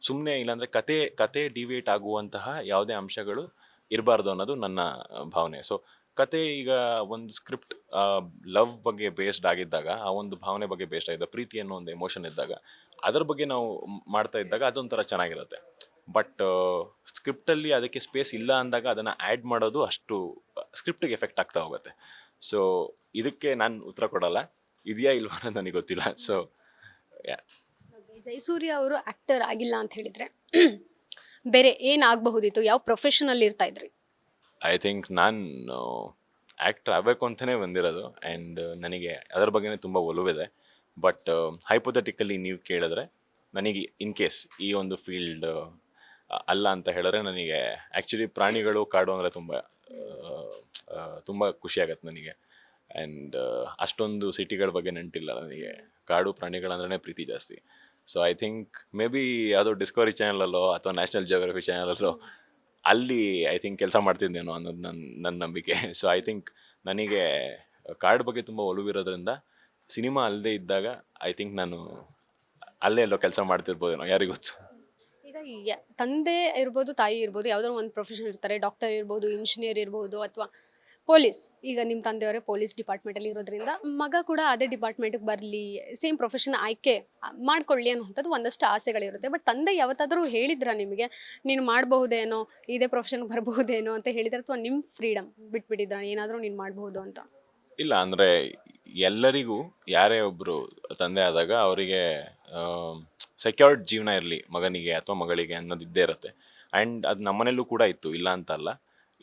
ಸುಮ್ಮನೆ ಇಲ್ಲಾಂದ್ರೆ ಕತೆ ಕತೆ ಡಿವಿಯೇಟ್ ಆಗುವಂತಹ ಯಾವುದೇ ಅಂಶಗಳು ಇರಬಾರ್ದು ಅನ್ನೋದು ನನ್ನ ಭಾವನೆ. ಸೊ ಕತೆ ಈಗ ಒಂದು ಸ್ಕ್ರಿಪ್ಟ್ ಲವ್ ಬಗ್ಗೆ ಬೇಸ್ಡ್ ಆಗಿದ್ದಾಗ, ಆ ಒಂದು ಭಾವನೆ ಬಗ್ಗೆ ಬೇಸ್ಡ್ ಆಗಿದ್ದ, ಪ್ರೀತಿ ಅನ್ನೋ ಒಂದು ಎಮೋಷನ್ ಇದ್ದಾಗ, ಅದರ ಬಗ್ಗೆ ನಾವು ಮಾಡ್ತಾ ಇದ್ದಾಗ ಅದೊಂಥರ ಚೆನ್ನಾಗಿರುತ್ತೆ. ಬಟ್ ಸ್ಕ್ರಿಪ್ಟಲ್ಲಿ ಅದಕ್ಕೆ ಸ್ಪೇಸ್ ಇಲ್ಲ ಅಂದಾಗ ಅದನ್ನು ಆ್ಯಡ್ ಮಾಡೋದು ಅಷ್ಟು ಸ್ಕ್ರಿಪ್ಟಿಗೆ ಎಫೆಕ್ಟ್ ಆಗ್ತಾ ಹೋಗುತ್ತೆ. ಸೊ ಇದಕ್ಕೆ ನಾನು ಉತ್ತರ ಕೊಡಲ್ಲ. ಇದೆಯಾ ಇಲ್ವಾ ಅನ್ನೋದು ನನಗೆ ಗೊತ್ತಿಲ್ಲ. ಸೊ ಜಯಸೂರ್ಯ ಅವರು ಆಕ್ಟರ್ ಆಗಿಲ್ಲ ಅಂತ ಹೇಳಿದ್ರೆ ಬೇರೆ ಏನಾಗಬಹುದಿತ್ತು ಯಾವ ಪ್ರೊಫೆಷನಲ್ಲಿ ಇರ್ತಾ ಇದ್ರಿ? ಐ ಥಿಂಕ್ ನಾನು ಆ್ಯಕ್ಟರ್ ಆಗಬೇಕು ಅಂತಲೇ ಬಂದಿರೋದು. ಆ್ಯಂಡ್ ನನಗೆ ಅದರ ಬಗ್ಗೆನೇ ತುಂಬ ಒಲವಿದೆ. ಬಟ್ ಹೈಪೋಥೆಟಿಕಲಿ ನೀವು ಕೇಳಿದ್ರೆ ನನಗೆ ಇನ್ ಕೇಸ್ ಈ ಒಂದು ಫೀಲ್ಡ್ ಅಲ್ಲ ಅಂತ ಹೇಳಿದ್ರೆ ನನಗೆ ಆ್ಯಕ್ಚುಲಿ ಪ್ರಾಣಿಗಳು ಕಾಡು ಅಂದರೆ ತುಂಬ ತುಂಬ ಖುಷಿ ಆಗತ್ತೆ ನನಗೆ. ಆ್ಯಂಡ್ ಅಷ್ಟೊಂದು ಸಿಟಿಗಳ ಬಗ್ಗೆ ನೆಂಟಿಲ್ಲ ನನಗೆ. ಕಾಡು ಪ್ರಾಣಿಗಳಂದ್ರೆ ಪ್ರೀತಿ ಜಾಸ್ತಿ. So I think maybe ಯಾವುದೋ ಡಿಸ್ಕವರಿ ಚಾನಲಲ್ಲೋ ಅಥವಾ ನ್ಯಾಷನಲ್ ಜಿಯೋಗ್ರಫಿ ಚಾನಲಲ್ಲೋ ಅಲ್ಲಿ ಐ ಥಿಂಕ್ ಕೆಲಸ ಮಾಡ್ತಿದ್ದೇನೋ ಅನ್ನೋದು ನನ್ನ ನನ್ನ ನಂಬಿಕೆ. ಸೊ ಐ ಥಿಂಕ್ ನನಗೆ ಕಾಡ್ ಬಗ್ಗೆ ತುಂಬ ಒಲವಿರೋದ್ರಿಂದ ಸಿನಿಮಾ ಅಲ್ಲದೆ ಇದ್ದಾಗ ಐ ಥಿಂಕ್ ನಾನು ಅಲ್ಲೇ ಎಲ್ಲೋ ಕೆಲಸ ಮಾಡ್ತಿರ್ಬೋದೇನೋ ಯಾರಿಗೊತ್ತು ತಂದೆ ಇರ್ಬೋದು, ತಾಯಿ ಇರ್ಬೋದು, ಯಾವ್ದಾದ್ರು ಒಂದು ಪ್ರೊಫೆಷನ್ ಇರ್ತಾರೆ ಡಾಕ್ಟರ್ ಇರ್ಬೋದು ಇಂಜಿನಿಯರ್ ಇರ್ಬೋದು ಅಥವಾ ಪೊಲೀಸ್ ಈಗ ನಿಮ್ಮ ತಂದೆಯವರೇ ಪೊಲೀಸ್ ಡಿಪಾರ್ಟ್ಮೆಂಟಲ್ಲಿ ಇರೋದ್ರಿಂದ ಮಗ ಕೂಡ ಅದೇ ಡಿಪಾರ್ಟ್ಮೆಂಟಿಗೆ ಬರಲಿ ಸೇಮ್ ಪ್ರೊಫೆಷನ್ ಆಯ್ಕೆ ಮಾಡ್ಕೊಳ್ಳಿ ಅನ್ನೋಂಥದ್ದು ಒಂದಷ್ಟು ಆಸೆಗಳಿರುತ್ತೆ. ಬಟ್ ತಂದೆ ಯಾವತ್ತಾದರೂ ಹೇಳಿದ್ರ ನಿಮಗೆ, ನೀನು ಮಾಡಬಹುದೇನೋ, ಇದೇ ಪ್ರೊಫೆಷನ್ಗೆ ಬರಬಹುದೇನೋ ಅಂತ ಹೇಳಿದ್ರೆ ಅಥವಾ ನಿಮ್ಮ ಫ್ರೀಡಮ್ ಬಿಟ್ಬಿಟ್ಟಿದ್ರ, ಏನಾದರೂ ನೀನು ಮಾಡಬಹುದು ಅಂತ? ಇಲ್ಲ, ಅಂದರೆ ಎಲ್ಲರಿಗೂ, ಯಾರೇ ಒಬ್ಬರು ತಂದೆ ಆದಾಗ ಅವರಿಗೆ ಸೆಕ್ಯೂರ್ಡ್ ಜೀವನ ಇರಲಿ ಮಗನಿಗೆ ಅಥವಾ ಮಗಳಿಗೆ ಅನ್ನೋದು ಇದ್ದೇ ಇರುತ್ತೆ. ಆ್ಯಂಡ್ ಅದು ನಮ್ಮನೆಯಲ್ಲೂ ಕೂಡ ಇತ್ತು ಇಲ್ಲ ಅಂತ ಅಲ್ಲ.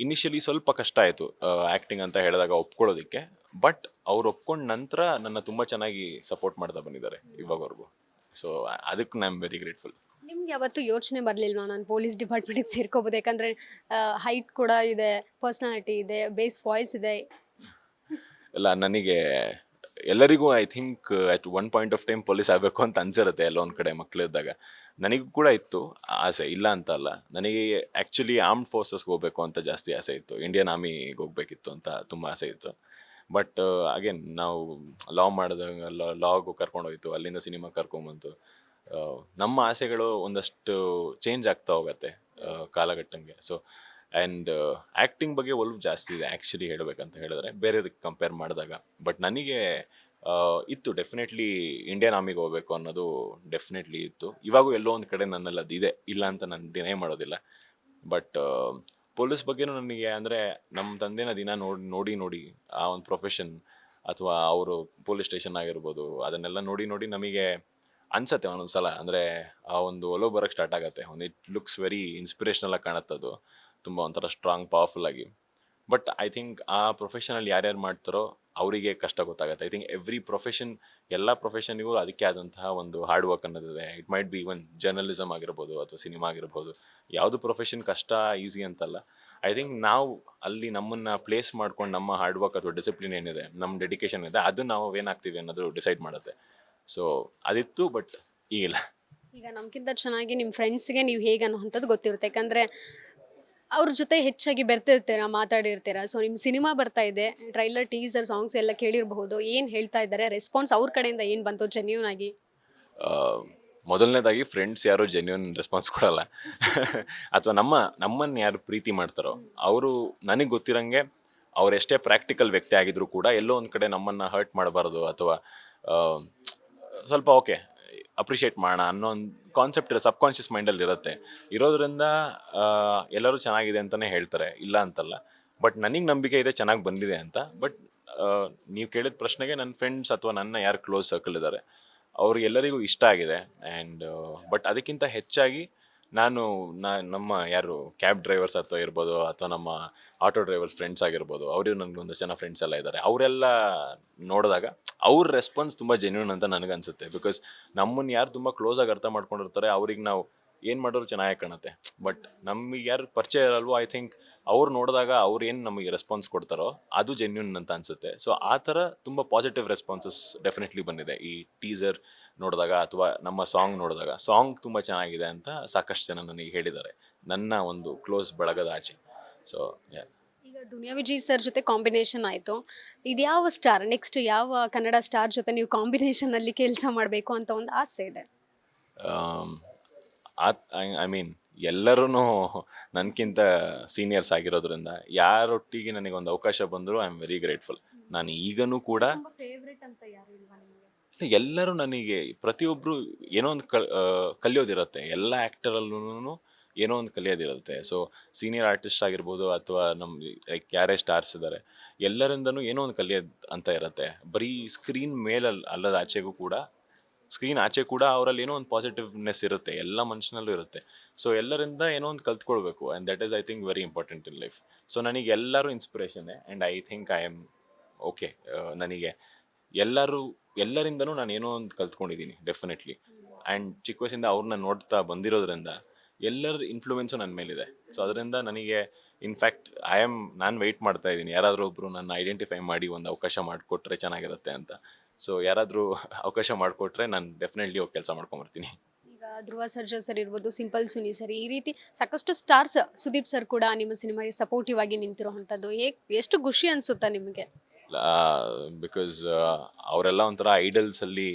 ಇನಿಷಿಯಲಿ ಸ್ವಲ್ಪ ಕಷ್ಟ ಆಯಿತು ಆ್ಯಕ್ಟಿಂಗ್ ಅಂತ ಹೇಳಿದಾಗ ಒಪ್ಕೊಳ್ಳೋದಕ್ಕೆ. ಬಟ್ ಅವ್ರು ಒಪ್ಕೊಂಡ ನಂತರ ನನ್ನ ತುಂಬ ಚೆನ್ನಾಗಿ ಸಪೋರ್ಟ್ ಮಾಡ್ತಾ ಬಂದಿದ್ದಾರೆ ಇವಾಗವರೆಗೂ. ಸೊ ಅದಕ್ಕೆ ಐ ಆಮ್ ವೆರಿ ಗ್ರೇಟ್ಫುಲ್ ನಿಮ್ಗೆ ಯಾವತ್ತು ಯೋಚನೆ ಬರಲಿಲ್ವಾ? ನಾನು ಪೊಲೀಸ್ ಡಿಪಾರ್ಟ್ಮೆಂಟಿಗೆ ಸೇರ್ಕೋಬೋದು. ಯಾಕಂದರೆ ಹೈಟ್ ಕೂಡ ಇದೆ ಪರ್ಸ್ನಾಲಿಟಿ ಇದೆ ಬೇಸ್ ವಾಯ್ಸ್ ಇದೆ. ಇಲ್ಲ ನನಗೆ ಎಲ್ಲರಿಗೂ I think at one point of time police ಆಗಬೇಕು ಅಂತ ಅನ್ಸಿರುತ್ತೆ ಎಲ್ಲ ಒಂದು ಕಡೆ ಮಕ್ಕಳಿದ್ದಾಗ ನನಗೂ ಕೂಡ ಇತ್ತು ಆಸೆ ಇಲ್ಲ ಅಂತ ಅಲ್ಲ. ನನಗೆ ಆ್ಯಕ್ಚುಲಿ ಆರ್ಮ್ಡ್ ಫೋರ್ಸಸ್ಗೆ ಹೋಗ್ಬೇಕು ಅಂತ ಜಾಸ್ತಿ ಆಸೆ ಇತ್ತು. ಇಂಡಿಯನ್ ಆರ್ಮಿಗೆ ಹೋಗ್ಬೇಕಿತ್ತು ಅಂತ ತುಂಬ ಆಸೆ ಇತ್ತು. ಬಟ್ ಅಗೇನ್ ನಾವು ಲಾ ಮಾಡಿದಾಗ ಲಾಗು ಕರ್ಕೊಂಡೋಯ್ತು. ಅಲ್ಲಿಂದ ಸಿನಿಮಾ ಕರ್ಕೊಂಬಂತು ಆ, ನಮ್ಮ ಆಸೆಗಳು ಒಂದಷ್ಟು ಚೇಂಜ್ ಆಗ್ತಾ ಹೋಗತ್ತೆ ಆ, ಕಾಲಘಟ್ಟಂಗೆ. ಸೊ ಆ್ಯಂಡ್ ಆ್ಯಕ್ಟಿಂಗ್ ಬಗ್ಗೆ ಒಲವು ಜಾಸ್ತಿ ಇದೆ ಆ್ಯಕ್ಚುಲಿ ಹೇಳಬೇಕಂತ ಹೇಳಿದ್ರೆ. ಬೇರೆದಕ್ಕೆ ಕಂಪೇರ್ ಮಾಡಿದಾಗ. ಬಟ್ ನನಗೆ ಇತ್ತು. ಡೆಫಿನೆಟ್ಲಿ ಇಂಡಿಯನ್ ಆರ್ಮಿಗೆ ಹೋಗ್ಬೇಕು ಅನ್ನೋದು ಡೆಫಿನೆಟ್ಲಿ ಇತ್ತು. ಇವಾಗೂ ಎಲ್ಲೋ ಒಂದು ಕಡೆ ನನ್ನಲ್ಲಿ ಅದು ಇದೆ. ಇಲ್ಲ ಅಂತ ನಾನು ಡಿನೈ ಮಾಡೋದಿಲ್ಲ. ಬಟ್ ಪೊಲೀಸ್ ಬಗ್ಗೆನೂ ನನಗೆ ಅಂದರೆ ನಮ್ಮ ತಂದೆನ ದಿನ ನೋಡಿ ನೋಡಿ ನೋಡಿ ಆ ಒಂದು ಪ್ರೊಫೆಷನ್ ಅಥವಾ ಅವರು ಪೊಲೀಸ್ ಸ್ಟೇಷನ್ ಆಗಿರ್ಬೋದು, ಅದನ್ನೆಲ್ಲ ನೋಡಿ ನೋಡಿ ನಮಗೆ ಅನ್ಸತ್ತೆ ಒಂದೊಂದು ಸಲ ಅಂದರೆ ಆ ಒಂದು ಒಲವು ಬರೋಕ್ಕೆ ಸ್ಟಾರ್ಟ್ ಆಗುತ್ತೆ. ಒಂದು ಇಟ್ ಲುಕ್ಸ್ ವೆರಿ ಇನ್ಸ್ಪಿರೇಷನಲ್ ಆಗಿ ಕಾಣುತ್ತೆ ಅದು. ತುಂಬ ಒಂಥರ ಸ್ಟ್ರಾಂಗ್ ಪವರ್ಫುಲ್ ಆಗಿ. ಬಟ್ ಐ ಥಿಂಕ್ ಆ ಪ್ರೊಫೆಷನಲ್ಲಿ ಯಾರ್ಯಾರು ಮಾಡ್ತಾರೋ ಅವರಿಗೆ ಕಷ್ಟ ಗೊತ್ತಾಗುತ್ತೆ. ಐ ಥಿಂಕ್ ಎವ್ರಿ ಪ್ರೊಫೆಷನ್ ಎಲ್ಲ ಪ್ರೊಫೆಷನ್ಗೂ ಅದಕ್ಕೆ ಆದಂತಹ ಒಂದು hard work ಅನ್ನೋದಿದೆ it might be even journalism ಆಗಿರ್ಬೋದು ಅಥವಾ ಸಿನಿಮಾ ಆಗಿರ್ಬೋದು. ಯಾವುದು ಪ್ರೊಫೆಷನ್ ಕಷ್ಟ ಈಸಿ ಅಂತಲ್ಲ. ಐ ಥಿಂಕ್ ನಾವು ಅಲ್ಲಿ ನಮ್ಮನ್ನು ಪ್ಲೇಸ್ ಮಾಡ್ಕೊಂಡು ನಮ್ಮ ಹಾರ್ಡ್ ವರ್ಕ್ ಅಥವಾ ಡಿಸಿಪ್ಲಿನ್ ಏನಿದೆ ನಮ್ಮ ಡೆಡಿಕೇಶನ್ ಇದೆ ಅದು ನಾವು ಏನಾಗ್ತೀವಿ ಅನ್ನೋದು ಡಿಸೈಡ್ ಮಾಡುತ್ತೆ. ಸೊ ಅದಿತ್ತು ಬಟ್ ಈಗಿಲ್ಲ ಈಗ ನಮ್ಗಿಂತ ಚೆನ್ನಾಗಿ ನಿಮ್ಮ ಫ್ರೆಂಡ್ಸ್ಗೆ ನೀವು ಹೇಗೆ ಅನ್ನೋ ಅಂಥದ್ದು ಗೊತ್ತಿರುತ್ತೆ. ಯಾಕಂದರೆ ಅವ್ರ ಜೊತೆ ಹೆಚ್ಚಾಗಿ ಬೆರ್ತಿರ್ತೀರಾ, ಮಾತಾಡಿರ್ತೀರಾ? ಸೊ ನಿಮ್ಮ ಸಿನಿಮಾ ಬರ್ತಾ ಇದೆ ಟ್ರೈಲರ್ ಟೀಸರ್ ಸಾಂಗ್ಸ್ ಎಲ್ಲ ಕೇಳಿರಬಹುದು, ಏನು ಹೇಳ್ತಾ ಇದ್ದಾರೆ? ರೆಸ್ಪಾನ್ಸ್ ಅವ್ರ ಕಡೆಯಿಂದ ಏನು ಬಂತು ಜೆನ್ಯೂನ್ ಆಗಿ? ಮೊದಲನೇದಾಗಿ ಫ್ರೆಂಡ್ಸ್ ಯಾರು ಜೆನ್ಯೂನ್ ರೆಸ್ಪಾನ್ಸ್ ಕೊಡಲ್ಲ. ಅಥವಾ ನಮ್ಮ, ನಮ್ಮನ್ನು ಯಾರು ಪ್ರೀತಿ ಮಾಡ್ತಾರೋ, ಅವರು ನನಗೆ ಗೊತ್ತಿರಂಗೆ ಅವ್ರು ಎಷ್ಟೇ ಪ್ರಾಕ್ಟಿಕಲ್ ವ್ಯಕ್ತಿ ಆಗಿದ್ರು ಕೂಡ ಎಲ್ಲೋ ಒಂದು ಕಡೆ ನಮ್ಮನ್ನು ಹರ್ಟ್ ಮಾಡಬಾರ್ದು ಅಥವಾ ಸ್ವಲ್ಪ ಓಕೆ ಅಪ್ರಿಷಿಯೇಟ್ ಮಾಡೋಣ ಅನ್ನೋ ಒಂದು ಕಾನ್ಸೆಪ್ಟ್ ಇರೋ ಸಬ್ ಕಾನ್ಷಿಯಸ್ ಮೈಂಡಲ್ಲಿ ಇರುತ್ತೆ. ಇರೋದ್ರಿಂದ ಎಲ್ಲರೂ ಚೆನ್ನಾಗಿದೆ ಅಂತಲೇ ಹೇಳ್ತಾರೆ. ಇಲ್ಲ ಅಂತಲ್ಲ. ಬಟ್ ನನಗೆ ನಂಬಿಕೆ ಇದೆ, ಚೆನ್ನಾಗಿ ಬಂದಿದೆ ಅಂತ. ಬಟ್ ನೀವು ಕೇಳಿದ ಪ್ರಶ್ನೆಗೆ ನನ್ನ ಫ್ರೆಂಡ್ಸ್ ಅಥವಾ ನನ್ನ ಯಾರು ಕ್ಲೋಸ್ ಸರ್ಕಲ್ ಇದ್ದಾರೆ ಅವ್ರಿಗೆಲ್ಲರಿಗೂ ಇಷ್ಟ ಆಗಿದೆ. ಆ್ಯಂಡ್ ಬಟ್ ಅದಕ್ಕಿಂತ ಹೆಚ್ಚಾಗಿ ನಾನು ನಮ್ಮ ಯಾರು ಕ್ಯಾಬ್ ಡ್ರೈವರ್ಸ್ ಅಥವಾ ಇರ್ಬೋದು ಅಥವಾ ನಮ್ಮ ಆಟೋ ಡ್ರೈವರ್ಸ್ ಫ್ರೆಂಡ್ಸ್ ಆಗಿರ್ಬೋದು, ಅವರು ನನಗೆ ಒಂದಷ್ಟು ಜನ ಫ್ರೆಂಡ್ಸ್ ಎಲ್ಲ ಇದ್ದಾರೆ. ಅವರೆಲ್ಲ ನೋಡಿದಾಗ ಅವ್ರ ರೆಸ್ಪಾನ್ಸ್ ತುಂಬ ಜೆನ್ಯೂನ್ ಅಂತ ನನಗನ್ಸುತ್ತೆ. ಬಿಕಾಸ್ ನಮ್ಮನ್ನು ಯಾರು ತುಂಬ ಕ್ಲೋಸ್ ಆಗಿ ಅರ್ಥ ಮಾಡ್ಕೊಂಡಿರ್ತಾರೆ, ಅವ್ರಿಗೆ ನಾವು ಏನು ಮಾಡೋರು ಚೆನ್ನಾಗಿ ಕಾಣುತ್ತೆ. ಬಟ್ ನಮಗೆ ಯಾರು ಪರಿಚಯ ಇರಲ್ವೋ ಐ ಥಿಂಕ್ ಅವ್ರು ನೋಡಿದಾಗ ಅವ್ರು ಏನು ನಮಗೆ ರೆಸ್ಪಾನ್ಸ್ ಕೊಡ್ತಾರೋ ಅದು ಜೆನ್ಯೂನ್ ಅಂತ ಅನ್ಸುತ್ತೆ. ಸೊ ಆ ಥರ ತುಂಬ ಪಾಸಿಟಿವ್ ರೆಸ್ಪಾನ್ಸಸ್ ಡೆಫಿನೆಟ್ಲಿ ಬಂದಿದೆ. ಈ ಟೀಸರ್ ನೋಡಿದಾಗ ಅಥವಾ ನಮ್ಮ ಸಾಂಗ್ ನೋಡಿದಾಗ. ಸಾಂಗ್ ತುಂಬ ಚೆನ್ನಾಗಿದೆ ಅಂತ ಸಾಕಷ್ಟು ಜನ ನನಗೆ ಹೇಳಿದ್ದಾರೆ. ನನ್ನ ಒಂದು ಕ್ಲೋಸ್ ಬಳಗದ ಆಚೆ. ಸೊ ಈಗ ದುನಿಯಾ ವಿಜಯ್ ಸರ್ ಜೊತೆ ಕಾಂಬಿನೇಷನ್ ಆಯಿತು. ಇದ್ಯಾವ ಸ್ಟಾರ್ ನೆಕ್ಸ್ಟ್ ಯಾವ ಕನ್ನಡ ಸ್ಟಾರ್ ಜೊತೆ ನೀವು ಕಾಂಬಿನೇಷನಲ್ಲಿ ಕೆಲಸ ಮಾಡಬೇಕು ಅಂತ ಒಂದು ಆಸೆ ಇದೆ? ಐ ಮೀನ್ ಎಲ್ಲರೂ ನನಗಿಂತ ಸೀನಿಯರ್ಸ್ ಆಗಿರೋದ್ರಿಂದ ಯಾರೊಟ್ಟಿಗೆ ನನಗೆ ಒಂದು ಅವಕಾಶ ಬಂದರೂ ಐ ಆಮ್ ವೆರಿ ಗ್ರೇಟ್ಫುಲ್ ನಾನು ಈಗನೂ ಕೂಡ ಎಲ್ಲರೂ ನನಗೆ ಪ್ರತಿಯೊಬ್ಬರು ಏನೋ ಒಂದು ಕಲ್ ಕಲಿಯೋದಿರುತ್ತೆ. ಎಲ್ಲ ಆ್ಯಕ್ಟರಲ್ಲೂ ಏನೋ ಒಂದು ಕಲಿಯೋದಿರುತ್ತೆ. ಸೊ ಸೀನಿಯರ್ ಆರ್ಟಿಸ್ಟ್ ಆಗಿರ್ಬೋದು ಅಥವಾ ನಮ್ಮ ಲೈಕ್ ಯಾರೇ ಸ್ಟಾರ್ಸ್ ಇದ್ದಾರೆ ಎಲ್ಲರಿಂದನೂ ಏನೋ ಒಂದು ಕಲಿಯೋದು ಅಂತ ಇರುತ್ತೆ. ಬರೀ ಸ್ಕ್ರೀನ್ ಮೇಲಲ್ಲಿ ಅಲ್ಲದ ಆಚೆಗೂ ಕೂಡ ಸ್ಕ್ರೀನ್ ಆಚೆ ಕೂಡ ಅವರಲ್ಲಿ ಏನೋ ಒಂದು ಪಾಸಿಟಿವ್ನೆಸ್ ಇರುತ್ತೆ, ಎಲ್ಲ ಮನುಷ್ಯನಲ್ಲೂ ಇರುತ್ತೆ. ಸೊ ಎಲ್ಲರಿಂದ ಏನೋ ಒಂದು ಕಲ್ತ್ಕೊಳ್ಬೇಕು and that is I think very important in life so ನನಗೆ ಎಲ್ಲರೂ ಇನ್ಸ್ಪಿರೇಷನ್ನೇ and I think I am okay ನನಗೆ ಎಲ್ಲರೂ, ಎಲ್ಲರಿಂದನೂ ನಾನು ಏನೋ ಒಂದು ಕಲ್ತ್ಕೊಂಡಿದ್ದೀನಿ ಡೆಫಿನೆಟ್ಲಿ ಆ್ಯಂಡ್ ಚಿಕ್ಕ ವಯಸ್ಸಿಂದ ಅವ್ರನ್ನ ನೋಡ್ತಾ ಬಂದಿರೋದ್ರಿಂದ ಎಲ್ಲರ ಇನ್ಫ್ಲೂಯೆನ್ಸು ನನ್ನ ಮೇಲಿದೆ. ಸೊ ಅದರಿಂದ ನನಗೆ ಇನ್ಫ್ಯಾಕ್ಟ್ ಐ ಆಮ್ ನಾನು ವೆಯ್ಟ್ ಮಾಡ್ತಾ ಇದ್ದೀನಿ ಯಾರಾದರೂ ಒಬ್ಬರು ನನ್ನ ಐಡೆಂಟಿಫೈ ಮಾಡಿ ಒಂದು ಅವಕಾಶ ಮಾಡಿಕೊಟ್ರೆ ಚೆನ್ನಾಗಿರುತ್ತೆ ಅಂತ. ಸೊ ಯಾರಾದರೂ ಅವಕಾಶ ಮಾಡಿಕೊಟ್ರೆ ನಾನು ಡೆಫಿನೆಟ್ಲಿ ಹೋಗಿ ಕೆಲಸ ಮಾಡ್ಕೊಂಬರ್ತೀನಿ. ಈಗ ಧ್ರುವ ಸರ್ಜಾ ಸರ್ ಇರ್ಬೋದು ಸಿಂಪಲ್ ಸುನಿ ಸರ್ ಈ ರೀತಿ ಸಾಕಷ್ಟು ಸ್ಟಾರ್ಸ್ ಸುದೀಪ್ ಸರ್ ಕೂಡ ನಿಮ್ಮ ಸಿನಿಮಾಗೆ ಸಪೋರ್ಟಿವ್ ಆಗಿ ನಿಂತಿರುವಂಥದ್ದು ಹೇಗೆ ಎಷ್ಟು ಖುಷಿ ಅನಿಸುತ್ತಾ ನಿಮಗೆ? ಬಿಕಾಸ್ ಅವರೆಲ್ಲ ಒಂಥರ ಐಡಲ್ಸಲ್ಲಿ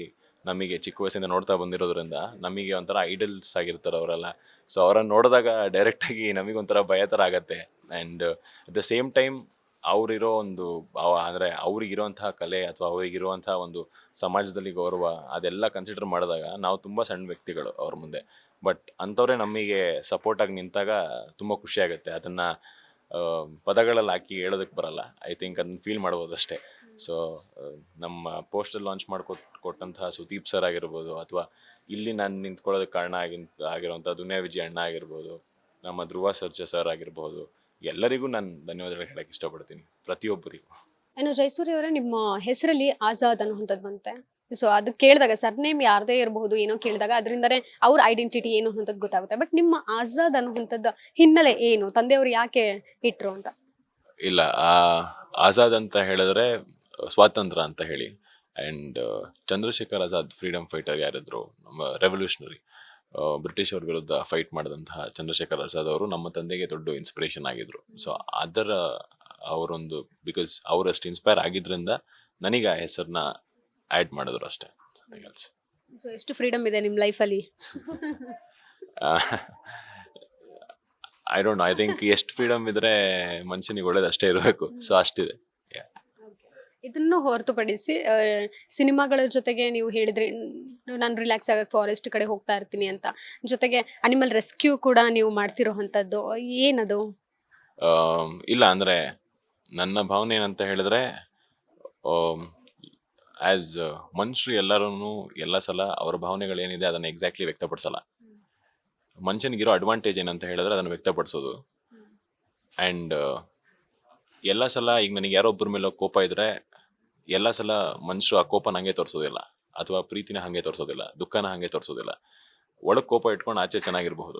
ನಮಗೆ ಚಿಕ್ಕ ವಯಸ್ಸಿಂದ ನೋಡ್ತಾ ಬಂದಿರೋದ್ರಿಂದ ನಮಗೆ ಒಂಥರ ಐಡಲ್ಸ್ ಆಗಿರ್ತಾರೆ ಅವರೆಲ್ಲ. ಸೊ ಅವರನ್ನು ನೋಡಿದಾಗ ಡೈರೆಕ್ಟಾಗಿ ನಮಗೊಂಥರ ಭಯ ಥರ ಆಗತ್ತೆ. And at the same time ಅವರಿರೋ ಒಂದು ಅಂದರೆ ಅವ್ರಿಗಿರೋಂಥ ಕಲೆ ಅಥವಾ ಅವರಿಗಿರುವಂಥ ಒಂದು ಸಮಾಜದಲ್ಲಿ ಗೌರವ ಅದೆಲ್ಲ ಕನ್ಸಿಡರ್ ಮಾಡಿದಾಗ ನಾವು ತುಂಬ ಸಣ್ಣ ವ್ಯಕ್ತಿಗಳು ಅವ್ರ ಮುಂದೆ. ಬಟ್ ಅಂಥವ್ರೆ ನಮಗೆ ಸಪೋರ್ಟಾಗಿ ನಿಂತಾಗ ತುಂಬ ಖುಷಿ ಆಗುತ್ತೆ. ಅದನ್ನು ಪದಗಳಲ್ಲಿ ಹಾಕಿ ಹೇಳೋದಕ್ಕೆ ಬರಲ್ಲ. ಐ ಥಿಂಕ್ ಅದನ್ನ ಫೀಲ್ ಮಾಡ್ಬೋದು ಅಷ್ಟೇ. ಸೊ ನಮ್ಮ ಪೋಸ್ಟರ್ ಲಾಂಚ್ ಮಾಡ್ಕೊಟ್, ಕೊಟ್ಟಂತಹ ಸುದೀಪ್ ಸರ್ ಆಗಿರ್ಬೋದು ಅಥವಾ ಇಲ್ಲಿ ನಾನು ನಿಂತ್ಕೊಳ್ಳೋದಕ್ಕೆ ಕಾರಣ ಆಗಿ ಆಗಿರುವಂಥ ದುನಿಯಾ ವಿಜಯ್ ಅಣ್ಣ ಆಗಿರ್ಬೋದು, ನಮ್ಮ ಧ್ರುವ ಸರ್ಜಾ ಸರ್ ಆಗಿರ್ಬೋದು ಎಲ್ಲರಿಗೂ ನಾನು ಧನ್ಯವಾದಗಳು ಹೇಳಕ್ಕೆ ಇಷ್ಟಪಡ್ತೀನಿ ಪ್ರತಿಯೊಬ್ಬರಿಗೂ. ಏನು ಜೈಸೂರಿ ಅವರೇ ನಿಮ್ಮ ಹೆಸರಲ್ಲಿ ಆಜಾದ್ ಅನ್ನುವಂಥದ್ದು ಬಂತೆ ಸೊ ಅದು ಕೇಳಿದಾಗ ಸರ್ನೇಮ್ ಯಾರದೇ ಇರಬಹುದು ಏನೋ ಕೇಳಿದಾಗ ಅದರಿಂದನೇ ಅವ್ರ ಐಡೆಂಟಿಟಿ ಏನು ಅನ್ನೋಂಥದ್ದು ಗೊತ್ತಾಗುತ್ತೆ. ಬಟ್ ನಿಮ್ಮ ಆಜಾದ್ ಅನ್ನುವಂಥದ್ದು ಹಿನ್ನೆಲೆ ಏನು? ತಂದೆಯವರು ಯಾಕೆ ಇಟ್ರು ಅಂತ? ಇಲ್ಲ ಆ ಆಜಾದ್ ಅಂತ ಹೇಳಿದ್ರೆ ಸ್ವಾತಂತ್ರ್ಯ ಅಂತ ಹೇಳಿ. And Chandrashekhar Azad freedom fighter ಯಾರಿದ್ರು ನಮ್ಮ ರೆವಲ್ಯೂಷನರಿ ಬ್ರಿಟಿಷ್ ಅವ್ರ ವಿರುದ್ಧ ಫೈಟ್ ಮಾಡಿದಂತಹ ಚಂದ್ರಶೇಖರ್ ಆಜಾದ್ ಅವರು ನಮ್ಮ ತಂದೆಗೆ ದೊಡ್ಡ ಇನ್ಸ್ಪಿರೇಷನ್ ಆಗಿದ್ರು. ಸೊ ಅದರ ಅವರೊಂದು ಬಿಕಾಸ್ ಅವರಷ್ಟು ಇನ್ಸ್ಪೈರ್ ಆಗಿದ್ರಿಂದ ನನಗೆ ಆ ಹೆಸರನ್ನ ಆ್ಯಡ್ ಮಾಡಿದ್ರು ಅಷ್ಟೇ. ಸೊ ಎಷ್ಟು ಫ್ರೀಡಮ್ ಇದೆ ನಿಮ್ಮ ಲೈಫಲ್ಲಿ ಐ ಡೋಂಟ್ ಐ ಥಿಂಕ್ ಎಷ್ಟು ಫ್ರೀಡಮ್ ಇದ್ರೆ ಮನುಷ್ಯನಿಗೆ ಒಳ್ಳೇದು ಅಷ್ಟೇ ಇರಬೇಕು. ಸೊ ಅಷ್ಟಿದೆ. ಇದನ್ನು ಹೊರತುಪಡಿಸಿ ಸಿನಿಮಾಗಳ ಜೊತೆಗೆ ನೀವು ಹೇಳಿದ್ರಿ ನಾನು ರಿಲ್ಯಾಕ್ಸ್ ಆಗಕ್ಕೆ ಫಾರೆಸ್ಟ್ ಕಡೆ ಹೋಗ್ತಾ ಇರ್ತೀನಿ ಅಂತ. ಜೊತೆಗೆ ಅನಿಮಲ್ ರೆಸ್ಕ್ಯೂ ಕೂಡ ನೀವು ಮಾಡ್ತಿರೋ ಅಂಥದ್ದು ಏನದು? ಇಲ್ಲ ಅಂದರೆ ನನ್ನ ಭಾವನೆ ಏನಂತ ಹೇಳಿದ್ರೆ ಆ್ಯಸ್ ಮನುಷ್ಯರು ಎಲ್ಲರೂ ಎಲ್ಲ ಸಲ ಅವ್ರ ಭಾವನೆಗಳೇನಿದೆ ಅದನ್ನು ಎಕ್ಸಾಕ್ಟ್ಲಿ ವ್ಯಕ್ತಪಡಿಸಲ್ಲ. ಮನುಷ್ಯನಿಗಿರೋ ಅಡ್ವಾಂಟೇಜ್ ಏನಂತ ಹೇಳಿದ್ರೆ ಅದನ್ನು ವ್ಯಕ್ತಪಡಿಸೋದು. ಆ್ಯಂಡ್ ಎಲ್ಲ ಸಲ ಈಗ ನನಗೆ ಯಾರೋ ಒಬ್ಬರ ಮೇಲೆ ಕೋಪ ಇದ್ರೆ ಎಲ್ಲ ಸಲ ಮನುಷ್ಯರು ಆ ಕೋಪನ ಹಂಗೆ ತೋರಿಸೋದಿಲ್ಲ ಅಥವಾ ಪ್ರೀತಿನ ಹಾಗೆ ತೋರಿಸೋದಿಲ್ಲ ದುಃಖನ ಹಾಗೆ ತೋರಿಸೋದಿಲ್ಲ. ಒಳಗೆ ಕೋಪ ಇಟ್ಕೊಂಡು ಆಚೆ ಚೆನ್ನಾಗಿರಬಹುದು.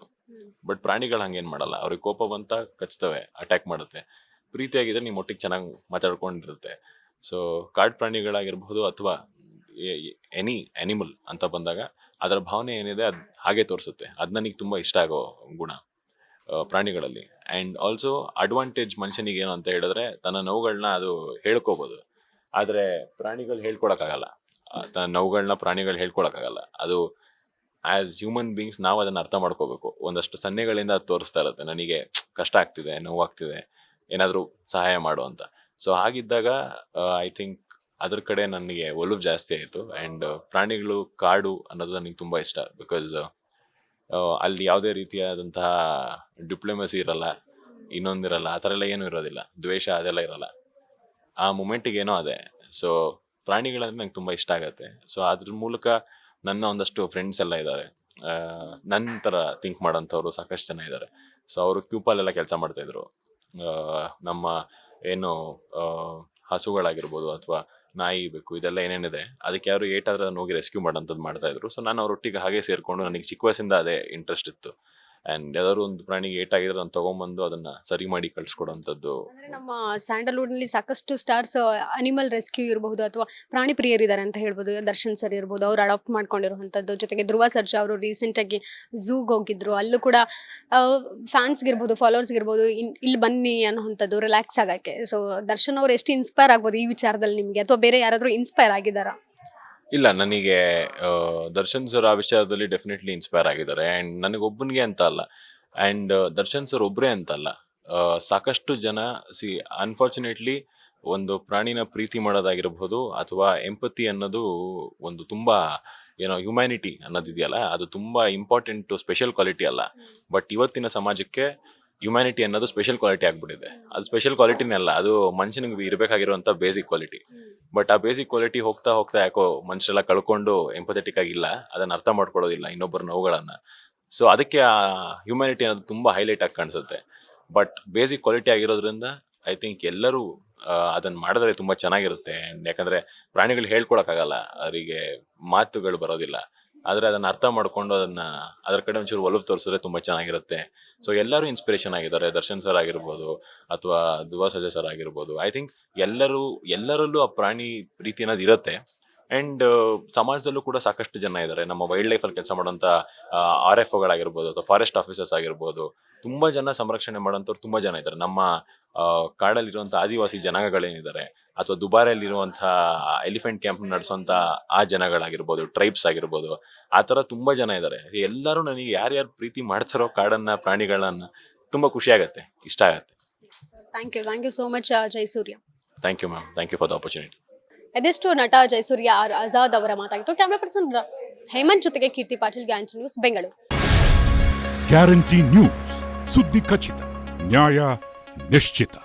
ಬಟ್ ಪ್ರಾಣಿಗಳು ಹಂಗೇನು ಮಾಡಲ್ಲ. ಅವ್ರಿಗೆ ಕೋಪ ಬಂತ ಕಚ್ತವೆ ಅಟ್ಯಾಕ್ ಮಾಡುತ್ತೆ. ಪ್ರೀತಿಯಾಗಿದ್ರೆ ನಿಮ್ಮ ಒಟ್ಟಿಗೆ ಚೆನ್ನಾಗಿ ಮಾತಾಡ್ಕೊಂಡಿರುತ್ತೆ. ಸೊ ಕಾಡು ಪ್ರಾಣಿಗಳಾಗಿರ್ಬಹುದು ಅಥವಾ ಎನಿ ಅನಿಮಲ್ ಅಂತ ಬಂದಾಗ ಅದರ ಭಾವನೆ ಏನಿದೆ ಅದು ಹಾಗೆ ತೋರಿಸುತ್ತೆ. ಅದು ನನಗೆ ತುಂಬ ಇಷ್ಟ ಆಗೋ ಗುಣ ಪ್ರಾಣಿಗಳಲ್ಲಿ. ಆ್ಯಂಡ್ ಆಲ್ಸೋ ಅಡ್ವಾಂಟೇಜ್ ಮನುಷ್ಯನಿಗೆ ಏನು ಅಂತ ಹೇಳಿದ್ರೆ ತನ್ನ ನೋವುಗಳನ್ನ ಅದು ಹೇಳ್ಕೋಬೋದು. ಆದರೆ ಪ್ರಾಣಿಗಳು ಹೇಳ್ಕೊಳಕ್ಕಾಗಲ್ಲ ಆಗಲ್ಲ ತನ್ನ ನೋವುಗಳನ್ನ ಪ್ರಾಣಿಗಳು ಹೇಳ್ಕೊಳಕ್ಕಾಗಲ್ಲ ಅದು ಆ್ಯಸ್ ಹ್ಯೂಮನ್ ಬೀಯಿಂಗ್ಸ್ ನಾವು ಅದನ್ನು ಅರ್ಥ ಮಾಡ್ಕೋಬೇಕು. ಒಂದಷ್ಟು ಸನ್ನೆಗಳಿಂದ ಅದು ತೋರಿಸ್ತಾ ಇರುತ್ತೆ. ನನಗೆ ಕಷ್ಟ ಆಗ್ತಿದೆ ನೋವಾಗ್ತಿದೆ ಏನಾದರೂ ಸಹಾಯ ಮಾಡು ಅಂತ. ಸೊ ಹಾಗಿದ್ದಾಗ ಐ ಥಿಂಕ್ ಅದ್ರ ಕಡೆ ನನಗೆ ಒಲವು ಜಾಸ್ತಿ ಆಯಿತು. ಆ್ಯಂಡ್ ಪ್ರಾಣಿಗಳು ಕಾಡು ಅನ್ನೋದು ನನಗೆ ತುಂಬ ಇಷ್ಟ. ಬಿಕಾಸ್ ಅಲ್ಲಿ ಯಾವುದೇ ರೀತಿಯಾದಂತಹ ಡಿಪ್ಲೊಮಸಿ ಇರಲ್ಲ ಇನ್ನೊಂದಿರಲ್ಲ ಆ ಥರ ಎಲ್ಲ ಏನೂ ಇರೋದಿಲ್ಲ. ದ್ವೇಷ ಅದೆಲ್ಲ ಇರಲ್ಲ. ಆ ಏನೋ ಅದೇ. ಸೊ ಪ್ರಾಣಿಗಳಂದ್ರೆ ನಂಗೆ ತುಂಬ ಇಷ್ಟ ಆಗುತ್ತೆ. ಸೊ ಅದ್ರ ಮೂಲಕ ನನ್ನ ಒಂದಷ್ಟು ಫ್ರೆಂಡ್ಸ್ ಎಲ್ಲ ಇದ್ದಾರೆ ನನ್ನ ಥರ ಥಿಂಕ್ ಮಾಡೋಂಥವ್ರು ಸಾಕಷ್ಟು ಜನ ಇದ್ದಾರೆ ಸೊ ಅವರು ಕ್ಯೂಪಲ್ಲೆಲ್ಲ ಕೆಲಸ ಮಾಡ್ತಾಯಿದ್ರು ನಮ್ಮ ಏನು ಹಸುಗಳಾಗಿರ್ಬೋದು ಅಥವಾ ನಾಯಿ ಬೇಕು ಇದೆಲ್ಲ ಏನೇನಿದೆ, ಅದಕ್ಕೆ ಯಾರು ಏಟಾದ್ರೆ ಹೋಗಿ ರೆಸ್ಕ್ಯೂ ಮಾಡೋಂಥದ್ದು ಮಾಡ್ತಾಯಿದ್ರು ಸೊ ನಾನು ಅವರೊಟ್ಟಿಗೆ ಹಾಗೆ ಸೇರಿಕೊಂಡು ನನಗೆ ಚಿಕ್ಕ ವಯಸ್ಸಿಂದ ಅದೇ ಇಂಟ್ರೆಸ್ಟ್ ಇತ್ತು. ಆ್ಯಂಡ್ ಯಾವ್ದಾದ್ರು ಒಂದು ಪ್ರಾಣಿಗೆ ಏಟಾಗಿದ್ರೆ ಅದನ್ನ ತಗೊಂಡ್ಬಂದು ಅದನ್ನ ಸರಿ ಮಾಡಿ ಕಳ್ಸ್ಕೊಡೋಂಥದ್ದು. ಅಂದ್ರೆ ನಮ್ಮ ಸ್ಯಾಂಡಲ್ವುಡ್ನಲ್ಲಿ ಸಾಕಷ್ಟು ಸ್ಟಾರ್ಸ್, ಅನಿಮಲ್ ರೆಸ್ಕ್ಯೂ ಇರಬಹುದು ಅಥವಾ ಪ್ರಾಣಿ ಪ್ರಿಯರಿದ್ದಾರೆ ಅಂತ ಹೇಳ್ಬೋದು. ದರ್ಶನ್ ಸರ್ ಇರ್ಬೋದು, ಅವ್ರು ಅಡಾಪ್ಟ್ ಮಾಡ್ಕೊಂಡಿರುವಂಥದ್ದು. ಜೊತೆಗೆ ಧ್ರುವ ಸರ್ಜಾ ಅವರು ರೀಸೆಂಟ್ ಆಗಿ ಝೂಗ್ ಹೋಗಿದ್ರು. ಅಲ್ಲೂ ಕೂಡ ಫ್ಯಾನ್ಸ್ ಇರ್ಬೋದು ಫಾಲೋವರ್ಸ್ಗೆ ಇರ್ಬೋದು ಇಲ್ಲಿ ಬನ್ನಿ ಅನ್ನೋಂಥದ್ದು ರಿಲ್ಯಾಕ್ಸ್ ಆಗಕ್ಕೆ. ಸೊ ದರ್ಶನ್ ಅವ್ರು ಎಷ್ಟು ಇನ್ಸ್ಪೈರ್ ಆಗ್ಬೋದು ಈ ವಿಚಾರದಲ್ಲಿ ನಿಮಗೆ? ಅಥವಾ ಬೇರೆ ಯಾರಾದರೂ ಇನ್ಸ್ಪೈರ್ ಆಗಿದ್ದಾರಾ? ಇಲ್ಲ ನನಗೆ ದರ್ಶನ್ ಸರ್ ಆ ವಿಷಯದಲ್ಲಿ ಡೆಫಿನೆಟ್ಲಿ ಇನ್ಸ್ಪೈರ್ ಆಗಿದ್ದಾರೆ. ಆ್ಯಂಡ್ ನನಗೊಬ್ಬನಿಗೆ ಅಂತ ಅಲ್ಲ. ಆ್ಯಂಡ್ ದರ್ಶನ್ ಸರ್ ಒಬ್ಬರೇ ಅಂತಲ್ಲ ಸಾಕಷ್ಟು ಜನ ಸಿ ಅನ್ಫಾರ್ಚುನೇಟ್ಲಿ ಒಂದು ಪ್ರಾಣಿನ ಪ್ರೀತಿ ಮಾಡೋದಾಗಿರ್ಬೋದು ಅಥವಾ ಎಂಪತಿ ಅನ್ನೋದು ಒಂದು ತುಂಬ ಏನೋ ಹ್ಯುಮ್ಯಾನಿಟಿ ಅನ್ನೋದಿದೆಯಲ್ಲ ಅದು ತುಂಬ ಇಂಪಾರ್ಟೆಂಟು ಸ್ಪೆಷಲ್ ಕ್ವಾಲಿಟಿ ಅಲ್ಲ. ಬಟ್ ಇವತ್ತಿನ ಸಮಾಜಕ್ಕೆ ಹ್ಯುಮ್ಯಾನಿಟಿ ಅನ್ನೋದು ಸ್ಪೆಷಲ್ ಕ್ವಾಲಿಟಿ ಆಗ್ಬಿಟ್ಟಿದೆ. ಅದು ಸ್ಪೆಷಲ್ ಕ್ವಾಲಿಟಿನೇ ಅಲ್ಲ, ಅದು ಮನುಷ್ಯನಿಗೆ ಇರಬೇಕಾಗಿರುವಂಥ ಬೇಸಿಕ್ ಕ್ವಾಲಿಟಿ ಬಟ್ ಆ ಬೇಸಿಕ್ ಕ್ವಾಲಿಟಿ ಹೋಗ್ತಾ ಹೋಗ್ತಾ ಯಾಕೋ ಮನುಷ್ಯರೆಲ್ಲ ಕಳ್ಕೊಂಡು ಎಂಪಥೆಟಿಕ್ ಆಗಿಲ್ಲ ಅದನ್ನು ಅರ್ಥ ಮಾಡ್ಕೊಳ್ಳೋದಿಲ್ಲ ಇನ್ನೊಬ್ಬರ ನೋವುಗಳನ್ನು. ಸೊ ಅದಕ್ಕೆ ಆ ಹ್ಯುಮ್ಯಾನಿಟಿ ಅನ್ನೋದು ತುಂಬ ಹೈಲೈಟ್ ಆಗಿ ಕಾಣಿಸುತ್ತೆ. ಬಟ್ ಬೇಸಿಕ್ ಕ್ವಾಲಿಟಿ ಆಗಿರೋದ್ರಿಂದ ಐ ಥಿಂಕ್ ಎಲ್ಲರೂ ಅದನ್ನು ಮಾಡಿದ್ರೆ ತುಂಬ ಚೆನ್ನಾಗಿರುತ್ತೆ. ಆ್ಯಂಡ್ ಯಾಕಂದರೆ ಪ್ರಾಣಿಗಳು ಹೇಳ್ಕೊಳಕ್ಕಾಗಲ್ಲ, ಅವರಿಗೆ ಮಾತುಗಳು ಬರೋದಿಲ್ಲ. ಆದ್ರೆ ಅದನ್ನು ಅರ್ಥ ಮಾಡಿಕೊಂಡು ಅದನ್ನ ಅದರ ಕಡೆ ಒಂಚೂರು ಒಲವು ತೋರಿಸಿದ್ರೆ ತುಂಬ ಚೆನ್ನಾಗಿರುತ್ತೆ. ಸೊ ಎಲ್ಲರೂ ಇನ್ಸ್ಪಿರೇಷನ್ ಆಗಿದ್ದಾರೆ. ದರ್ಶನ್ ಸರ್ ಆಗಿರ್ಬೋದು ಅಥವಾ ಸಜಾ ಸರ್ ಆಗಿರ್ಬೋದು. ಐ ಥಿಂಕ್ ಎಲ್ಲರೂ, ಎಲ್ಲರಲ್ಲೂ ಆ ಪ್ರಾಣಿ ಪ್ರೀತಿ ಅನ್ನೋದು ಇರುತ್ತೆ. ಅಂಡ್ ಸಮಾಜದಲ್ಲೂ ಕೂಡ ಸಾಕಷ್ಟು ಜನ ಇದ್ದಾರೆ. ನಮ್ಮ ವೈಲ್ಡ್ ಲೈಫ್ ಅಲ್ಲಿ ಕೆಲಸ ಮಾಡುವಂತ ಆರ್ ಎಫ್ ಒಗಳಾಗಿರ್ಬೋದು ಅಥವಾ ಫಾರೆಸ್ಟ್ ಆಫೀಸರ್ಸ್ ಆಗಿರ್ಬೋದು. ತುಂಬಾ ಜನ ಸಂರಕ್ಷಣೆ ಮಾಡೋಂಥವ್ರು ತುಂಬಾ ಜನ ಇದ್ದಾರೆ. ನಮ್ಮ ಕಾಡಲ್ಲಿರುವಂತಹ ಆದಿವಾಸಿ ಜನಾಂಗಗಳೇನಿದ್ದಾರೆ ಅಥವಾ ದುಬಾರಿಯಲ್ಲಿರುವಂತಹ ಎಲಿಫೆಂಟ್ ಕ್ಯಾಂಪ್ ನಡೆಸುವಂತ ಆ ಜನಗಳಾಗಿರ್ಬೋದು ಟ್ರೈಬ್ಸ್ ಆಗಿರ್ಬೋದು ಆ ತರ ತುಂಬಾ ಜನ ಇದ್ದಾರೆ. ಎಲ್ಲರೂ ನನಗೆ ಯಾರ್ಯಾರು ಪ್ರೀತಿ ಮಾಡ್ತಾರೋ ಕಾಡನ್ನ ಪ್ರಾಣಿಗಳನ್ನ ತುಂಬಾ ಖುಷಿ ಆಗತ್ತೆ ಇಷ್ಟ ಆಗತ್ತೆ. Thank you thank you so much Jayasurya thank you ma'am thank you for the opportunity ಅದೆಷ್ಟು ನಟ ಜಯಸೂರ್ಯ ಆರ್ ಆಜಾದ್ ಅವರ ಮಾತಾಗಿತ್ತು. ಕ್ಯಾಮ್ರಾ ಪರ್ಸನ್ ಹೇಮಂತ್ ಜೊತೆಗೆ ಕೀರ್ತಿ ಪಾಟೀಲ್ ಗ್ಯಾಂಚ್ ನ್ಯೂಸ್ ಬೆಂಗಳೂರು ಗ್ಯಾರಂಟಿ ನ್ಯೂಸ್ ಸುದ್ದಿ ಖಚಿತ, ನ್ಯಾಯ ನಿಶ್ಚಿತ.